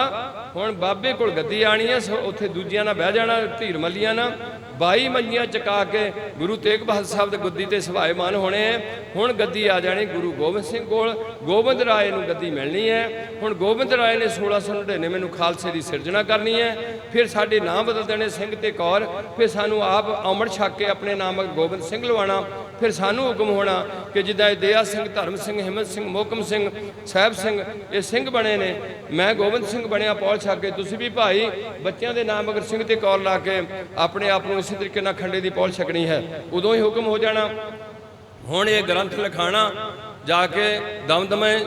[SPEAKER 1] ਹੁਣ ਬਾਬੇ ਕੋਲ ਗੱਦੀ ਆਣੀ ਹੈ ਸੋ ਉੱਥੇ ਦੂਜਿਆਂ ਨਾਲ ਬਹਿ ਜਾਣਾ, ਧੀਰ ਮੱਲੀਆਂ ਨਾਲ। 22 ਮੰਜੀਆਂ ਚਕਾ ਕੇ ਗੁਰੂ ਤੇਗ ਬਹਾਦਰ ਸਾਹਿਬ ਦੇ ਗੱਦੀ ਤੇ ਸਭਾਏਮਾਨ ਹੋਣੇ ਹੈ ਹੁਣ ਗੱਦੀ ਆ ਜਾਣੀ ਗੁਰੂ ਗੋਬਿੰਦ ਸਿੰਘ ਕੋਲ। ਗੋਬਿੰਦ ਰਾਏ ਨੂੰ ਗੱਦੀ ਮਿਲਣੀ ਹੈ ਹੁਣ ਗੋਬਿੰਦ ਰਾਏ ਨੇ 1699 ਨੂੰ ਖਾਲਸੇ ਦੀ ਸਿਰਜਣਾ ਕਰਨੀ ਹੈ ਫਿਰ ਸਾਡੇ ਨਾਮ ਬਦਲ ਦੇਣੇ ਸਿੰਘ ਤੇ ਕੌਰ। ਫਿਰ ਸਾਨੂੰ ਆਪ ਅਮਰ ਛੱਕ ਕੇ ਆਪਣੇ ਨਾਮ ਗੋਬਿੰਦ ਸਿੰਘ ਲਵਾਣਾ ਫਿਰ ਸਾਨੂੰ ਹੁਕਮ ਹੋਣਾ ਕਿ ਜਿੱਦਾਂ ਇਹ ਦਇਆ ਸਿੰਘ, ਧਰਮ ਸਿੰਘ, ਹਿੰਮਤ ਸਿੰਘ, ਮੋਕਮ ਸਿੰਘ, ਸਾਹਿਬ ਸਿੰਘ, ਇਹ ਸਿੰਘ ਬਣੇ ਨੇ। ਮੈਂ ਗੋਬਿੰਦ ਸਿੰਘ ਬਣਿਆ, ਪੌਲ ਛੱਕ ਕੇ। ਤੁਸੀਂ ਵੀ ਭਾਈ ਬੱਚਿਆਂ ਦੇ ਨਾਮ ਅਗਰ ਸਿੰਘ ਤੇ ਕੌਰ ਲਾ ਕੇ ਆਪਣੇ ਆਪ ਨੂੰ ਇਸੇ ਤਰੀਕੇ ਨਾਲ ਖੰਡੇ ਦੀ ਪੌਲ ਛਕਣੀ ਹੈ। ਉਦੋਂ ਹੀ ਹੁਕਮ ਹੋ ਜਾਣਾ। ਹੁਣ ਇਹ ਗ੍ਰੰਥ ਲਿਖਾਣਾ, ਜਾ ਕੇ ਦਮਦਮੇ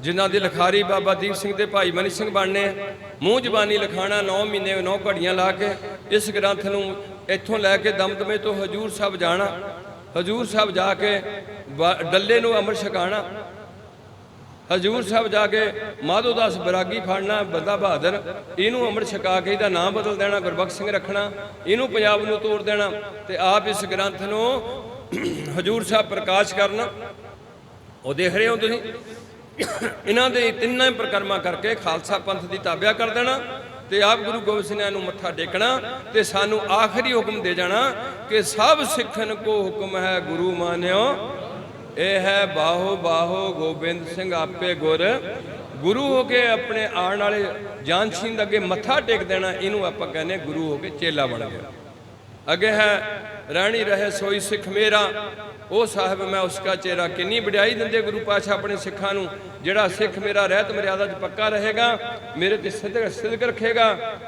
[SPEAKER 1] ਜਿਨ੍ਹਾਂ ਦੀ ਲਿਖਾਰੀ ਬਾਬਾ ਦੀਪ ਸਿੰਘ ਤੇ ਭਾਈ ਮਨੀ ਸਿੰਘ ਬਣਨੇ। ਮੂੰਹ ਜ਼ਬਾਨੀ ਲਿਖਾਣਾ 9 ਮਹੀਨੇ 9 ਘੜੀਆਂ ਲਾ ਕੇ ਇਸ ਗ੍ਰੰਥ ਨੂੰ ਇੱਥੋਂ ਲੈ ਕੇ ਦਮਦਮੇ ਤੋਂ ਹਜੂਰ ਸਾਹਿਬ ਜਾਣਾ। ਹਜੂਰ ਸਾਹਿਬ ਜਾ ਕੇ ਡੱਲੇ ਨੂੰ ਅੰਮ੍ਰਿਤ ਛਕਾਣਾ। ਹਜੂਰ ਸਾਹਿਬ ਜਾ ਕੇ ਮਾਧੋ ਦਾਸ ਬਰਾਗੀ ਫੜਨਾ, ਬੰਦਾ ਬਹਾਦਰ, ਇਹਨੂੰ ਅੰਮ੍ਰਿਤ ਛਕਾ ਕੇ ਇਹਦਾ ਨਾਮ ਬਦਲ ਦੇਣਾ, ਗੁਰਬਖਸ਼ ਸਿੰਘ ਰੱਖਣਾ, ਇਹਨੂੰ ਪੰਜਾਬ ਨੂੰ ਤੋੜ ਦੇਣਾ ਤੇ ਆਪ ਇਸ ਗ੍ਰੰਥ ਨੂੰ ਹਜੂਰ ਸਾਹਿਬ ਪ੍ਰਕਾਸ਼ ਕਰਨਾ। ਉਹ ਦੇਖ ਰਹੇ ਹੋ ਤੁਸੀਂ? ਇਹਨਾਂ ਦੇ ਤਿੰਨਾਂ ਹੀ ਪ੍ਰਕਰਮਾ ਕਰਕੇ ਖਾਲਸਾ ਪੰਥ ਦੀ ਤਾਬਿਆ ਕਰ ਦੇਣਾ। ਤੇ ਆਪ ਗੁਰੂ ਗੋਬਿੰਦ ਸਿੰਘ ਨੂੰ ਮੱਥਾ ਟੇਕਣਾ ਤੇ ਸਾਨੂੰ ਆਖਰੀ ਹੁਕਮ ਦੇ ਜਾਣਾ ਕਿ ਸਭ ਸਿੱਖਨ ਕੋ ਹੁਕਮ ਹੈ ਗੁਰੂ ਮਾਨਿਓ। ਇਹ ਹੈ ਬਾਹੋ ਬਾਹੋ ਗੋਬਿੰਦ ਸਿੰਘ ਆਪੇ ਗੁਰ। ਗੁਰੂ ਹੋ ਕੇ ਆਪਣੇ ਆਉਣ ਵਾਲੇ ਜਾਨਸ਼ੀਨ ਦੇ ਅੱਗੇ ਮੱਥਾ ਟੇਕ ਦੇਣਾ, ਇਹਨੂੰ ਆਪਾਂ ਕਹਿੰਦੇ ਗੁਰੂ ਹੋ ਕੇ ਚੇਲਾ ਬਣ ਗਿਆ ਅੱਗੇ ਹੈ, ਰਹਿਣੀ ਰਹੇ ਸੋਈ ਸਿੱਖ ਮੇਰਾ। ਉਹ ਸਾਹਿਬ, ਮੈਂ ਉਸਕਾ ਚਿਹਰਾ ਕਿੰਨੀ ਵਡਿਆਈ ਦਿੰਦੇ ਗੁਰੂ ਪਾਤਸ਼ਾਹ ਆਪਣੇ ਸਿੱਖਾਂ ਨੂੰ। ਜਿਹੜਾ ਸਿੱਖ ਮੇਰਾ ਰਹਿਤ ਮਰਿਆਦਾ 'ਚ ਪੱਕਾ ਰਹੇਗਾ, ਮੇਰੇ ਤੇ ਸਿੱਧਕ ਸਿੱਧਕ ਰੱਖੇਗਾ,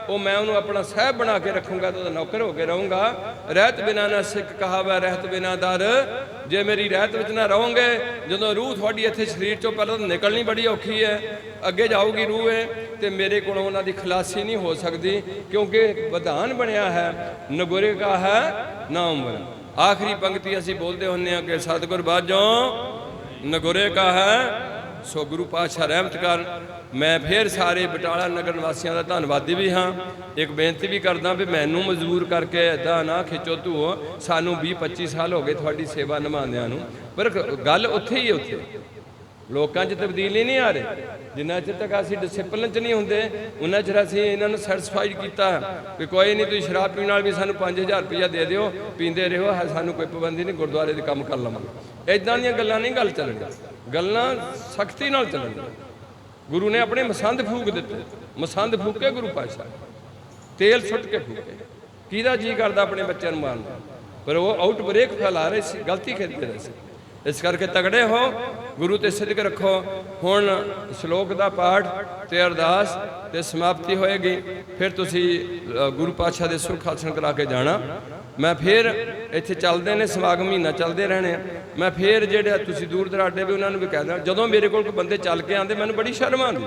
[SPEAKER 1] ਉਹ ਮੈਂ ਉਹਨੂੰ ਆਪਣਾ ਸਾਹਿਬ ਬਣਾ ਕੇ ਰੱਖੂੰਗਾ ਤੇ ਉਹਦਾ ਨੌਕਰ ਹੋ ਕੇ ਰਹੂੰਗਾ। ਰਹਿਤ ਬਿਨਾ ਨਾ ਸਿੱਖ ਕਹਾਵਾ, ਰਹਿਤ ਬਿਨਾ ਦਰ। ਜੇ ਮੇਰੀ ਰਹਿਤ ਵਿੱਚ ਨਾ ਰਹੋਗੇ, ਜਦੋਂ ਰੂਹ ਤੁਹਾਡੀ ਇੱਥੇ ਸਰੀਰ ਚੋਂ ਪਹਿਲਾਂ ਤਾਂ ਨਿਕਲਣੀ ਬੜੀ ਔਖੀ ਹੈ, ਅੱਗੇ ਜਾਊਗੀ ਰੂਹ ਹੈ ਤੇ ਮੇਰੇ ਕੋਲੋਂ ਉਹਨਾਂ ਦੀ ਖਲਾਸੀ ਨਹੀਂ ਹੋ ਸਕਦੀ, ਕਿਉਂਕਿ ਵਿਧਾਨ ਬਣਿਆ ਹੈ ਨਗੁਰੇ ਕਾ ਹੈ, ਨਾਮ ਬਨ ਆਖਰੀ ਪੰਕਤੀ ਅਸੀਂ ਬੋਲਦੇ ਹੁੰਨੇ ਆ ਕਿ ਸਤਿਗੁਰ ਬਾਝੋਂ ਨਗੁਰੇ ਕਾ ਹੈ, ਸੋ ਗੁਰੂ ਪਾਤਸ਼ਾਹ ਰਹਿਮਤ ਕਰ। ਮੈਂ ਫੇਰ ਸਾਰੇ ਬਟਾਲਾ ਨਗਰ ਨਿਵਾਸੀਆਂ ਦਾ ਧੰਨਵਾਦੀ ਵੀ ਹਾਂ। ਇੱਕ ਬੇਨਤੀ ਵੀ ਕਰਦਾ ਵੀ ਮੈਨੂੰ ਮਜ਼ਬੂਰ ਕਰਕੇ ਇਦਾਂ ਨਾ ਖਿੱਚੋ ਧੂਓ। ਸਾਨੂੰ 20 25 ਸਾਲ ਹੋ ਗਏ ਤੁਹਾਡੀ ਸੇਵਾ ਨਿਭਾਉਂਦਿਆਂ ਨੂੰ। ਪਰ ਗੱਲ ਉੱਥੇ ਹੀ ਹੈ ਉੱਥੇ। ਲੋਕਾਂ 'ਚ ਤਬਦੀਲੀ ਨਹੀਂ ਆ ਰਹੀ। ਜਿੰਨਾ ਚਿਰ ਤੱਕ ਅਸੀਂ ਡਿਸਪਲਿਨ 'ਚ ਨਹੀਂ ਹੁੰਦੇ ਉਹਨਾਂ ਚਿਰ ਅਸੀਂ ਇਹਨਾਂ ਨੂੰ ਸੈਟੀਸਫਾਈਡ ਕੀਤਾ ਕਿ ਕੋਈ ਨਹੀਂ, ਤੁਸੀਂ ਸ਼ਰਾਬ ਪੀਣ ਨਾਲ ਵੀ ਸਾਨੂੰ 5000 ਰੁਪਇਆ ਦੇ ਦਿਓ, ਪੀਂਦੇ ਰਹੋ, ਹੈ ਸਾਨੂੰ ਕੋਈ ਪਾਬੰਦੀ ਨਹੀਂ, ਗੁਰਦੁਆਰੇ ਦੇ ਕੰਮ ਕਰ ਲਵਾਂਗੇ। ਇਦਾਂ ਦੀਆਂ ਗੱਲਾਂ ਨਹੀਂ ਗੱਲ ਚੱਲਣੀਆਂ ਗੱਲਾਂ ਸਖਤੀ ਨਾਲ ਚੱਲਣਗੀਆਂ ਗੁਰੂ ਨੇ ਆਪਣੇ ਮਸੰਦ ਫੂਕ ਦਿੱਤੇ। ਮਸੰਦ ਫੂਕੇ ਗੁਰੂ ਪਾਤਸ਼ਾਹ। ਤੇਲ ਸੁੱਟ ਕੇ ਫੂਕੇ। ਕਿਹਦਾ ਜੀ ਕਰਦਾ ਆਪਣੇ ਬੱਚਿਆਂ ਨੂੰ ਮਾਰਨ ਪਰ ਉਹ ਆਊਟ ਬ੍ਰੇਕ ਫੈਲਾ ਰਹੇ ਸੀ, ਗਲਤੀ ਖੇਡਦੇ ਰਹੇ ਸੀ। ਇਸ ਕਰਕੇ ਤਗੜੇ ਹੋ, ਗੁਰੂ ਤੇ ਸਿੱਧਕ ਰੱਖੋ। ਹੁਣ ਸ਼ਲੋਕ ਦਾ ਪਾਠ ਤੇ ਅਰਦਾਸ ਤੇ ਸਮਾਪਤੀ ਹੋਏਗੀ। ਫਿਰ ਤੁਸੀਂ ਗੁਰੂ ਪਾਤਸ਼ਾਹ ਦੇ ਸੁਖ ਆਸਣ ਕਰਾ ਕੇ ਜਾਣਾ। ਮੈਂ ਫਿਰ ਇੱਥੇ ਚੱਲਦੇ ਨੇ, ਸਮਾਗਮ ਮਹੀਨਾ ਚੱਲਦੇ ਰਹਿਣੇ ਆ। ਮੈਂ ਫਿਰ ਜਿਹੜੇ ਤੁਸੀਂ ਦੂਰ ਦਰਾਡੇ ਵੀ ਉਹਨਾਂ ਨੂੰ ਵੀ ਕਹਿ ਜਦੋਂ ਮੇਰੇ ਕੋਲ ਕੋਈ ਬੰਦੇ ਚੱਲ ਕੇ ਆਉਂਦੇ, ਮੈਨੂੰ ਬੜੀ ਸ਼ਰਮ ਆਉਂਦੀ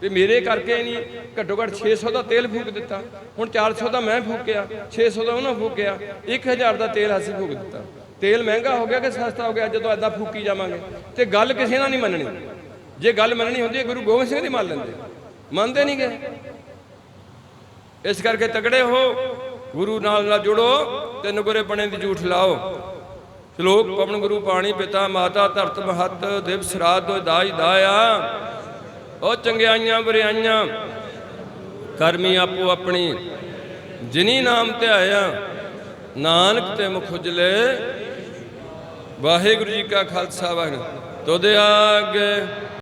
[SPEAKER 1] ਵੀ ਮੇਰੇ ਕਰਕੇ ਨਹੀਂ, ਘੱਟੋ ਘੱਟ 600 ਦਾ ਤੇਲ ਫੂਕ ਦਿੱਤਾ। ਹੁਣ 400 ਦਾ ਮੈਂ ਫੂਕਿਆ 600 ਦਾ ਉਹਨਾਂ ਫੂਕਿਆ 1000 ਦਾ ਤੇਲ ਅਸੀਂ ਫੂਕ ਦਿੱਤਾ। ਤੇਲ ਮਹਿੰਗਾ ਹੋ ਗਿਆ ਕਿ ਸਸਤਾ ਹੋ ਗਿਆ? ਜਦੋਂ ਐਦਾਂ ਫੂਕੀ ਜਾਵਾਂਗੇ। ਤੇ ਗੱਲ ਕਿਸੇ ਨਾਲ ਨਹੀਂ ਮੰਨਣੀ। ਜੇ ਗੱਲ ਮੰਨਣੀ ਹੁੰਦੀ ਹੈ ਗੁਰੂ ਗੋਬਿੰਦ ਸਿੰਘ ਦੀ ਮੰਨ ਲੈਂਦੇ। ਮੰਨਦੇ ਨਹੀਂ ਗਏ ਇਸ ਕਰਕੇ ਤਗੜੇ ਹੋ, ਗੁਰੂ ਨਾਲ ਨਾਲ ਜੁੜੋ ਤਿੰਨ ਗੁਰੇ ਬਣੇ ਦੀ ਝੂਠ ਲਾਓ। ਸ਼ਲੋਕ, ਪਵਨ ਗੁਰੂ ਪਾਣੀ ਪਿਤਾ ਮਾਤਾ ਧਰਤ ਮਹਤ ਦਿਵਸ ਰਾਤ ਦੋ ਦਾਜ ਦਾਇਆ। ਉਹ ਚੰਗਿਆਈਆਂ, ਬਰਿਆਈਆਂ, ਕਰਮੀ ਆਪੋ ਆਪਣੀ, ਜਿਨੀ ਨਾਮ ਧਿਆਇਆ ਨਾਨਕ ਤੇ ਮੁਖ ਉਜਲੇ। ਵਾਹਿਗੁਰੂ ਜੀ ਕਾ ਖਾਲਸਾ ਵਾਹਿਗੁਰੂ ਤੁਧ ਆਗੇ